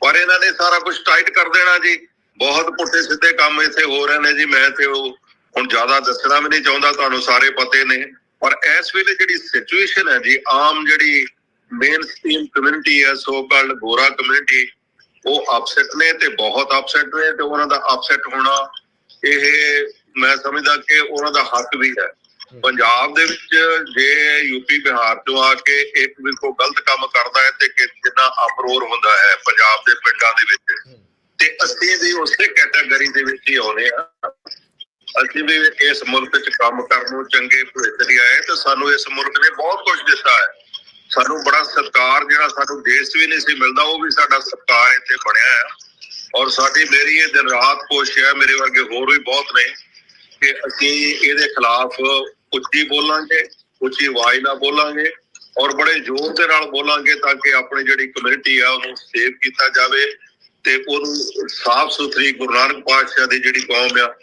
ਪਰ ਇਹਨਾਂ ਨੇ ਸਾਰਾ ਕੁਝ ਟਾਈਟ ਕਰ ਦੇਣਾ ਜੀ। ਬਹੁਤ ਪੁੱਠੇ ਸਿੱਧੇ ਕੰਮ ਇੱਥੇ ਹੋ ਰਹੇ ਨੇ ਜੀ ਮੈਂ ਤੇ ਉਹ ਹੁਣ ਜ਼ਿਆਦਾ ਦੱਸਣਾ ਵੀ ਨਹੀਂ ਚਾਹੁੰਦਾ ਤੁਹਾਨੂੰ ਸਾਰੇ ਪਤੇ ਨੇ। ਪਰ ਇਸ ਵੇਲੇ ਜਿਹੜੀ ਸਿਚੁਏਸ਼ਨ ਹੈ ਜੀ ਆਮ ਜਿਹੜੀ ਮੇਨ ਸਟ੍ਰੀਮ ਕਮਿਊਨਿਟੀ ਹੈ ਸੋ ਕਾਲਡ ਗੋਰਾ ਕਮਿਊਨਿਟੀ ਉਹ ਅਪਸੈਟ ਨੇ ਤੇ ਬਹੁਤ ਅਪਸੈਟ ਨੇ ਤੇ ਉਹਨਾਂ ਦਾ ਅਪਸੈਟ ਹੋਣਾ ਇਹ ਮੈਂ ਸਮਝਦਾ ਕਿ ਉਹਨਾਂ ਦਾ ਹੱਕ ਵੀ ਹੈ। ਪੰਜਾਬ ਦੇ ਵਿੱਚ ਜੇ ਯੂਪੀ ਬਿਹਾਰ ਤੋਂ ਆ ਕੇ ਇੱਕ ਵੀ ਕੋਈ ਗਲਤ ਕੰਮ ਕਰਦਾ ਹੈ ਤੇ ਕਿ- ਕਿੰਨਾ ਅਪਰੋਰ ਹੁੰਦਾ ਹੈ ਪੰਜਾਬ ਦੇ ਪਿੰਡਾਂ ਦੇ ਵਿੱਚ ਤੇ ਅਸੀਂ ਵੀ ਉਸੇ ਕੈਟਾਗਰੀ ਦੇ ਵਿੱਚ ਹੀ ਆਉਨੇ ਆ ਅਸੀਂ ਵੀ ਇਸ ਮੁਲਕ 'ਚ ਕੰਮ ਕਰਨ ਨੂੰ ਚੰਗੇ ਭਵਿੱਖ ਲਈ ਆਏ ਤੇ ਸਾਨੂੰ ਇਸ ਮੁਲਕ ਨੇ ਬਹੁਤ ਕੁਝ ਦਿੱਤਾ ਹੈ। ਸਾਨੂੰ ਬੜਾ ਸਤਿਕਾਰ ਜਿਹੜਾ ਸਾਨੂੰ ਦੇਸ਼ ਵੀ ਨਹੀਂ ਸੀ ਮਿਲਦਾ, ਉਹ ਵੀ ਸਾਡਾ ਸਤਿਕਾਰ ਇੱਥੇ ਬਣਿਆ ਹੈ। ਔਰ ਸਾਡੀ ਮੇਰੀ ਇਹ ਦਿਨ ਰਾਤ ਕੋਸ਼ਿਸ਼ ਹੈ, ਮੇਰੇ ਵਰਗੇ ਹੋਰ ਵੀ ਬਹੁਤ ਨੇ, ਕਿ ਅਸੀਂ ਇਹਦੇ ਖਿਲਾਫ ਉੱਚੀ ਬੋਲਾਂਗੇ, ਉੱਚੀ ਆਵਾਜ਼ ਨਾਲ ਬੋਲਾਂਗੇ ਔਰ ਬੜੇ ਜ਼ੋਰ ਦੇ ਨਾਲ ਬੋਲਾਂਗੇ ਤਾਂ ਕਿ ਆਪਣੀ ਜਿਹੜੀ ਕਮਿਊਨਿਟੀ ਆ ਉਹਨੂੰ ਸੇਵ ਕੀਤਾ ਜਾਵੇ ਤੇ ਉਹਨੂੰ ਸਾਫ਼ ਸੁਥਰੀ ਗੁਰੂ ਨਾਨਕ ਪਾਤਸ਼ਾਹ ਦੀ ਜਿਹੜੀ ਕੌਮ ਆ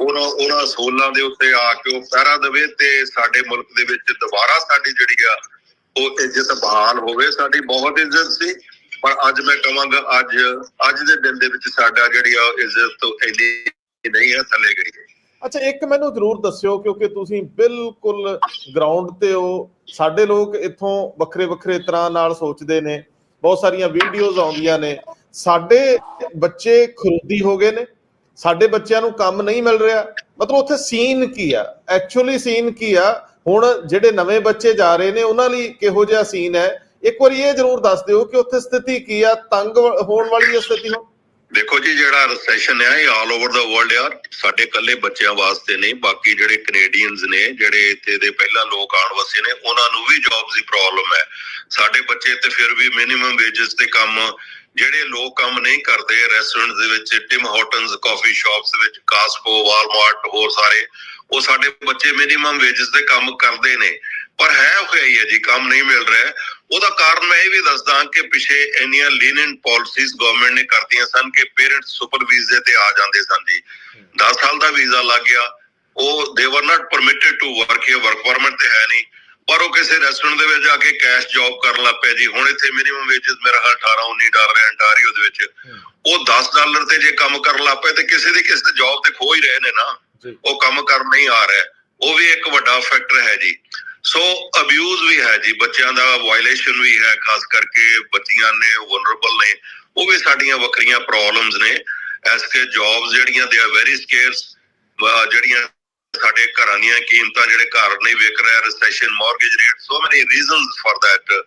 ਉਹਨਾਂ ਉਹਨਾਂ ਸੋਲਾਂ ਦੇ ਉੱਤੇ ਆ ਕੇ ਉਹ ਪਹਿਰਾ ਦੇਵੇ ਤੇ ਸਾਡੇ ਮੁਲਕ ਦੇ ਵਿੱਚ ਦੁਬਾਰਾ ਸਾਡੀ ਜਿਹੜੀ ਆ, ਉਹ ਇੱਜ਼ਤ ਬਹਾਲ ਹੋਵੇ। ਸਾਡੀ ਬਹੁਤ ਇੱਜ਼ਤ ਸੀ, ਪਰ ਅੱਜ ਮੈਂ ਕਹਾਂਗਾ, ਅੱਜ ਅੱਜ ਦੇ ਦਿਨ ਦੇ ਵਿੱਚ ਸਾਡਾ ਜਿਹੜੀ ਆ, ਇੱਜ਼ਤ ਇੰਨੀ ਨਹੀਂ ਹੈ, ਥੱਲੇ ਗਈ। ਅੱਛਾ, ਇੱਕ ਮੈਨੂੰ ਜ਼ਰੂਰ ਦੱਸਿਓ, ਕਿਉਂਕਿ ਤੁਸੀਂ ਬਿਲਕੁਲ ਗਰਾਊਂਡ ਤੇ ਹੋ। ਸਾਡੇ ਲੋਕ ਇੱਥੋਂ ਵੱਖਰੇ ਵੱਖਰੇ ਤਰ੍ਹਾਂ ਨਾਲ ਸੋਚਦੇ ਨੇ। ਬਹੁਤ ਸਾਰੀਆਂ ਵੀਡੀਓਜ਼ ਆਉਂਦੀਆਂ ਨੇ। ਸਾਡੇ ਬੱਚੇ ਖਰੂਦੀ ਹੋ ਗਏ ਨੇ। ਸਾਡੇ ਬੱਚਿਆਂ ਨੂੰ ਕੰਮ ਨਹੀਂ ਮਿਲ ਰਿਹਾ। ਮਤਲਬ ਉੱਥੇ ਸੀਨ ਕੀ ਆ? ਐਕਚੁਅਲੀ ਸੀਨ ਕੀ ਆ? ਹੁਣ ਜਿਹੜੇ ਨਵੇਂ ਬੱਚੇ ਜਾ ਰਹੇ ਨੇ, ਉਹਨਾਂ ਲਈ ਕਿਹੋ ਜਿਹਾ ਸੀਨ ਹੈ? ਇੱਕ ਵਾਰੀ ਇਹ ਜ਼ਰੂਰ ਦੱਸ ਦਿਓ ਕਿ ਉੱਥੇ ਸਥਿਤੀ ਕੀ ਆ? ਤੰਗ ਹੋਣ ਵਾਲੀ ਸਥਿਤੀ ਹੁਣ? ਦੇਖੋ ਜੀ, ਜਿਹੜਾ ਰੈਸੈਸ਼ਨ ਹੈ ਇਹ ਆਲ ਓਵਰ ਦਾ ਵਰਲਡ ਆ। ਸਾਡੇ ਇਕੱਲੇ ਬੱਚਿਆਂ ਵਾਸਤੇ ਨਹੀਂ, ਬਾਕੀ ਜਿਹੜੇ ਕੈਨੇਡੀਅਨਸ ਨੇ, ਜਿਹੜੇ ਇੱਥੇ ਦੇ ਪਹਿਲਾਂ ਲੋਕ ਆਉਣ ਵਸੇ ਨੇ, ਉਹਨਾਂ ਨੂੰ ਵੀ ਜੌਬਸ ਦੀ ਪ੍ਰੋਬਲਮ ਹੈ। ਸਾਡੇ ਬੱਚੇ ਤੇ ਫਿਰ ਵੀ ਮਿਨੀਮਮ ਵੇਜਸ ਤੇ ਕੰਮ ਜਿਹੜੇ ਲੋਕ ਕੰਮ ਨਹੀਂ ਕਰਦੇ ਰੈਸਟੋਰੈਂਟਸ ਦੇ ਵਿੱਚ ਟਿਮ ਹਾਰਟਨਸ ਕਾਫੀ ਸ਼ਾਪਸ ਵਿੱਚ ਕਾਸਕੋ ਵਾਲਮਾਰਟ ਹੋਰ ਸਾਰੇ, ਉਹ ਸਾਡੇ ਬੱਚੇ ਮਿਨੀਮਮ ਵੇਜਸ ਤੇ ਕੰਮ ਕਰਦੇ ਨੇ। ਪਰ ਹੈ ਉਹ ਹੀ ਹੈ ਜੀ, ਕੰਮ ਨਹੀਂ ਮਿਲ ਰਿਹਾ। ਉਹਦਾ ਕਾਰਨ ਮੈਂ ਇਹ ਵੀ ਦੱਸਦਾ ਕਿ ਪਿਛੇ ਇੰਨੀਆਂ ਲੀਨੈਂਟ ਪਾਲਿਸੀਜ਼ ਗਵਰਨਮੈਂਟ ਨੇ ਕਰਤੀਆਂ ਸਨ ਕਿ ਪੇਰੈਂਟਸ ਸੁਪਰ ਵੀਜ਼ੇ ਤੇ ਆ ਜਾਂਦੇ ਸਨ ਜੀ। 10 ਸਾਲ ਦਾ ਵੀਜ਼ਾ ਲੱਗ ਗਿਆ। ਉਹ they were not permitted to work ਇਹ ਵਰਕ ਪਰਮਿਟ ਤੇ ਹੈ ਨਹੀਂ। ਪਰ ਉਹ ਕਿਸੇ ਰੈਸਟੋਰੈਂਟ ਦੇ ਵਿੱਚ ਜਾ ਕੇ ਕੈਸ਼ ਜੌਬ ਕਰਨ ਲੱਗ ਪਿਆ ਜੀ। ਹੁਣ ਇੱਥੇ ਮਿਨੀਮਮ ਵੇਜਸ ਮੇਰਾ ਹਾਲ 18 19 ਡਾਲਰ ਹੈ ਅੰਟਾਰੀਓ ਦੇ ਵਿੱਚ। ਉਹ 10 ਡਾਲਰ ਤੇ ਜੇ ਕੰਮ ਕਰਨ ਲੱਗ ਪਏ ਤੇ ਕਿਸੇ ਦੀ ਕਿਸੇ ਦੀ ਜੌਬ ਤੇ ਖੋ ਹੀ ਰਹੇ ਨੇ ਨਾ। ਉਹ ਕੰਮ ਕਰ ਨਹੀਂ ਆ ਰਿਹਾ। ਉਹ ਵੀ ਇੱਕ ਵੱਡਾ ਫੈਕਟਰ ਹੈ ਜੀ। ਸੋ ਅਬਿਊਜ਼ ਵੀ ਹੈ ਜੀ। ਬੱਚਿਆਂ ਦਾ ਵਾਇਲੇਸ਼ਨ ਵੀ ਹੈ ਖਾਸ ਕਰਕੇ ਬੱਚੀਆਂ ਨੇ ਵਨਰੇਬਲ ਨੇ। ਉਹ ਵੀ ਸਾਡੀਆਂ ਵੱਖਰੀਆਂ ਪ੍ਰੋਬਲਮਸ ਨੇ। ਐਸ ਕੇ ਜੌਬਸ ਜਿਹੜੀਆਂ ਦੇ ਆ ਵੈਰੀ ਸਕੇਅਰਸ ਜਿਹੜੀਆਂ ਸਾਡੇ ਘਰਾਂ ਦੀਆਂ ਕੀਮਤਾਂ ਜਿਹੜੇ ਘਰ ਨਹੀਂ ਵਿਕ ਰਿਹਾ recession mortgage rate so many reasons for that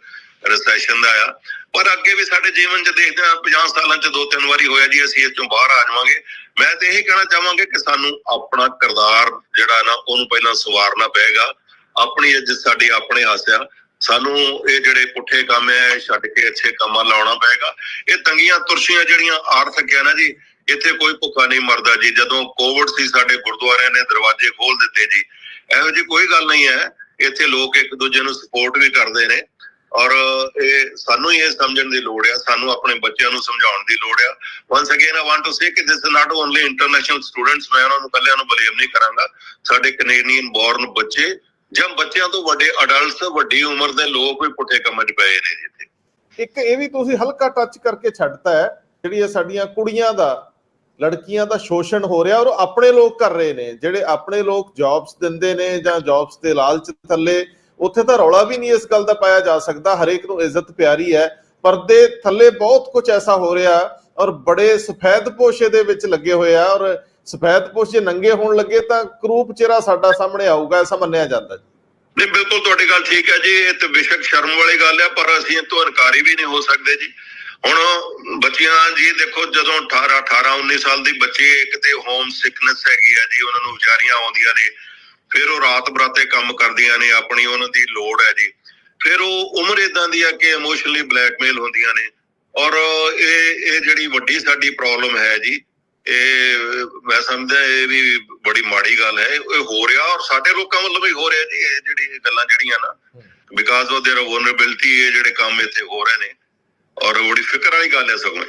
recession ਦਾ ਆ। ਪਰ ਅੱਗੇ ਵੀ ਸਾਡੇ ਜੀਵਨ 'ਚ ਦੇਖਦੇ ਆ 50 ਸਾਲਾਂ 'ਚ ਦੋ ਤਿੰਨ ਵਾਰੀ ਹੋਇਆ ਜੀ, ਅਸੀਂ ਇਸ ਤੋਂ ਬਾਹਰ ਆ ਜਾਵਾਂਗੇ। ਮੈਂ ਤੇ ਇਹ ਕਹਿਣਾ ਚਾਹਾਂਗਾ ਕਿ ਸਾਨੂੰ ਆਪਣਾ ਕਰਦਾਰ ਜਿਹੜਾ ਨਾ, ਉਹਨੂੰ ਪਹਿਲਾਂ ਸਵਾਰਨਾ ਪਏਗਾ। ਆਪਣੀ ਅੱਜ ਸਾਡੀ, ਆਪਣੇ ਆਸਿਆ ਸਾਨੂੰ ਇਹ ਜਿਹੜੇ ਪੁੱਠੇ ਕੰਮ ਐ ਛੱਡ ਕੇ ਅੱਛੇ ਕੰਮਾਂ ਲਾਉਣਾ ਪਏਗਾ। ਇਹ ਤੰਗੀਆਂ ਤੁਰਸ਼ੀਆਂ ਜਿਹੜੀਆਂ ਆਰਥਿਕ ਹੈ ਜੀ ਇੱਥੇ ਕੋਈ ਭੁੱਖਾ ਨਹੀਂ ਮਰਦਾ ਜੀ। ਜਦੋਂ ਕੋਵਿਡ ਸੀ, ਸਾਡੇ ਗੁਰਦੁਆਰਿਆਂ ਨੇ ਦਰਵਾਜ਼ੇ ਖੋਲ ਦਿੱਤੇ ਜੀ। ਇਹੋ ਜੀ ਕੋਈ ਗੱਲ ਨਹੀਂ ਹੈ। ਇੱਥੇ ਲੋਕ ਇੱਕ ਦੂਜੇ ਨੂੰ ਸਪੋਰਟ ਵੀ ਕਰਦੇ ਨੇ। ਔਰ ਇਹ ਸਾਨੂੰ ਇਹ ਸਮਝਣ ਦੀ ਲੋੜ ਆ। ਸਾਨੂੰ ਆਪਣੇ ਬੱਚਿਆਂ ਨੂੰ ਸਮਝਾਉਣ ਦੀ ਲੋੜ ਆ। Once again I want to say ਕਿ this not only international students ਮੈਂ ਉਹਨਾਂ ਨੂੰ ਕੱਲਿਆਂ ਨੂੰ ਬਲੇਮ ਨਹੀਂ ਕਰਾਂਗਾ। ਸਾਡੇ ਕੈਨੇਡੀਅਨ ਬੋਰਨ ਬੱਚੇ, ਜਾਂ ਬੱਚਿਆਂ ਤੋਂ ਵੱਡੇ ਅਡਲਟਸ ਵੱਡੀ ਉਮਰ ਦੇ ਲੋਕ ਵੀ ਪੁੱਠੇ ਕੰਮਾਂ 'ਚ ਪਏ ਨੇ ਜੀ ਇੱਕ ਇਹ ਵੀ ਤੁਸੀਂ ਹਲਕਾ ਟੱਚ ਕਰਕੇ ਛੱਡਤਾ ਹੈ, ਜਿਹੜੀ ਇਹ ਸਾਡੀਆਂ ਕੁੜੀਆਂ ਦਾ ਲੜਕੀਆਂ ਦਾ ਸ਼ੋਸ਼ਣ ਹੋ ਰਿਹਾ ਔਰ ਆਪਣੇ ਲੋਕ ਕਰ ਰਹੇ ਨੇ, ਜਿਹੜੇ ਆਪਣੇ ਲੋਕ ਜੌਬਸ ਦਿੰਦੇ ਨੇ ਜਾਂ ਜੌਬਸ ਦੇ ਲਾਲਚ ਥੱਲੇ, ਉੱਥੇ ਤਾਂ ਰੌਲਾ ਵੀ ਨਹੀਂ ਇਸ ਗੱਲ ਦਾ ਪਾਇਆ ਜਾ ਸਕਦਾ, ਹਰੇਕ ਨੂੰ ਇੱਜ਼ਤ ਪਿਆਰੀ ਹੈ ਪਰਦੇ ਥੱਲੇ ਬਹੁਤ ਕੁਝ ਐਸਾ ਹੋ ਰਿਹਾ ਔਰ ਬੜੇ ਸਫੈਦ ਪੋਸ਼ੇ ਦੇ ਵਿੱਚ ਲੱਗੇ ਹੋਏ ਆ ਔਰ ਸਫੈਦ ਪੋਸ਼ੇ ਨੰਗੇ ਹੋਣ ਲੱਗੇ ਤਾਂ ਕਰੂਪ ਚਿਹਰਾ ਸਾਡਾ ਸਾਹਮਣੇ ਆਊਗਾ, ਐਸਾ ਮੰਨਿਆ ਜਾਂਦਾ ਜੀ। ਨਹੀਂ, ਬਿਲਕੁਲ ਤੁਹਾਡੀ ਗੱਲ ਠੀਕ ਹੈ ਜੀ, ਇਹ ਤੇ ਬੇਸ਼ੱਕ ਸ਼ਰਮ ਵਾਲੀ ਗੱਲ ਹੈ, ਪਰ ਅਸੀਂ ਇਹ ਤੋਂ ਇਨਕਾਰੀ ਵੀ ਨਹੀਂ ਹੋ ਸਕਦੇ ਜੀ। ਹੁਣ ਬੱਚੀਆਂ ਜੀ ਦੇਖੋ ਜਦੋਂ 18 18 19 ਸਾਲ ਦੀ ਬੱਚੀ ਕਿਤੇ ਹੋਮ ਸਿਕਨੈਸ ਹੈਗੀ ਆ ਜੀ ਉਹਨਾਂ ਨੂੰ ਵਿਚਾਰੀਆਂ ਆਉਂਦੀਆਂ ਨੇ ਫਿਰ ਉਹ ਰਾਤ ਬਰਾਤੇ ਕੰਮ ਕਰਦੀਆਂ ਨੇ ਆਪਣੀ ਉਹਨਾਂ ਦੀ ਲੋੜ ਹੈ ਜੀ ਫਿਰ ਉਹ ਉਮਰ ਇਦਾਂ ਦੀ ਆ ਕਿ ਇਮੋਸ਼ਨਲੀ ਬਲੈਕਮੇਲ ਹੁੰਦੀਆਂ ਨੇ ਔਰ ਇਹ ਇਹ ਜਿਹੜੀ ਵੱਡੀ ਸਾਡੀ ਪ੍ਰੋਬਲਮ ਹੈ ਜੀ ਇਹ ਮੈਂ ਸਮਝਦਾ ਇਹ ਵੀ ਬੜੀ ਮਾੜੀ ਗੱਲ ਹੈ ਇਹ ਹੋ ਰਿਹਾ ਔਰ ਸਾਡੇ ਲੋਕਾਂ ਵੱਲੋਂ ਵੀ ਹੋ ਰਿਹਾ ਜੀ ਇਹ ਜਿਹੜੀ ਗੱਲਾਂ ਜਿਹੜੀਆਂ ਨਾ ਬਿਕਾਜ਼ ਆਫ देयर ਵਲਨਰੇਬਿਲਟੀ ਇਹ ਜਿਹੜੇ ਕੰਮ ਇੱਥੇ ਹੋ ਰਹੇ ਨੇ ਔਰ ਬੜੀ ਫਿਕਰ ਵਾਲੀ ਗੱਲ ਹੈ ਸਗੋਂ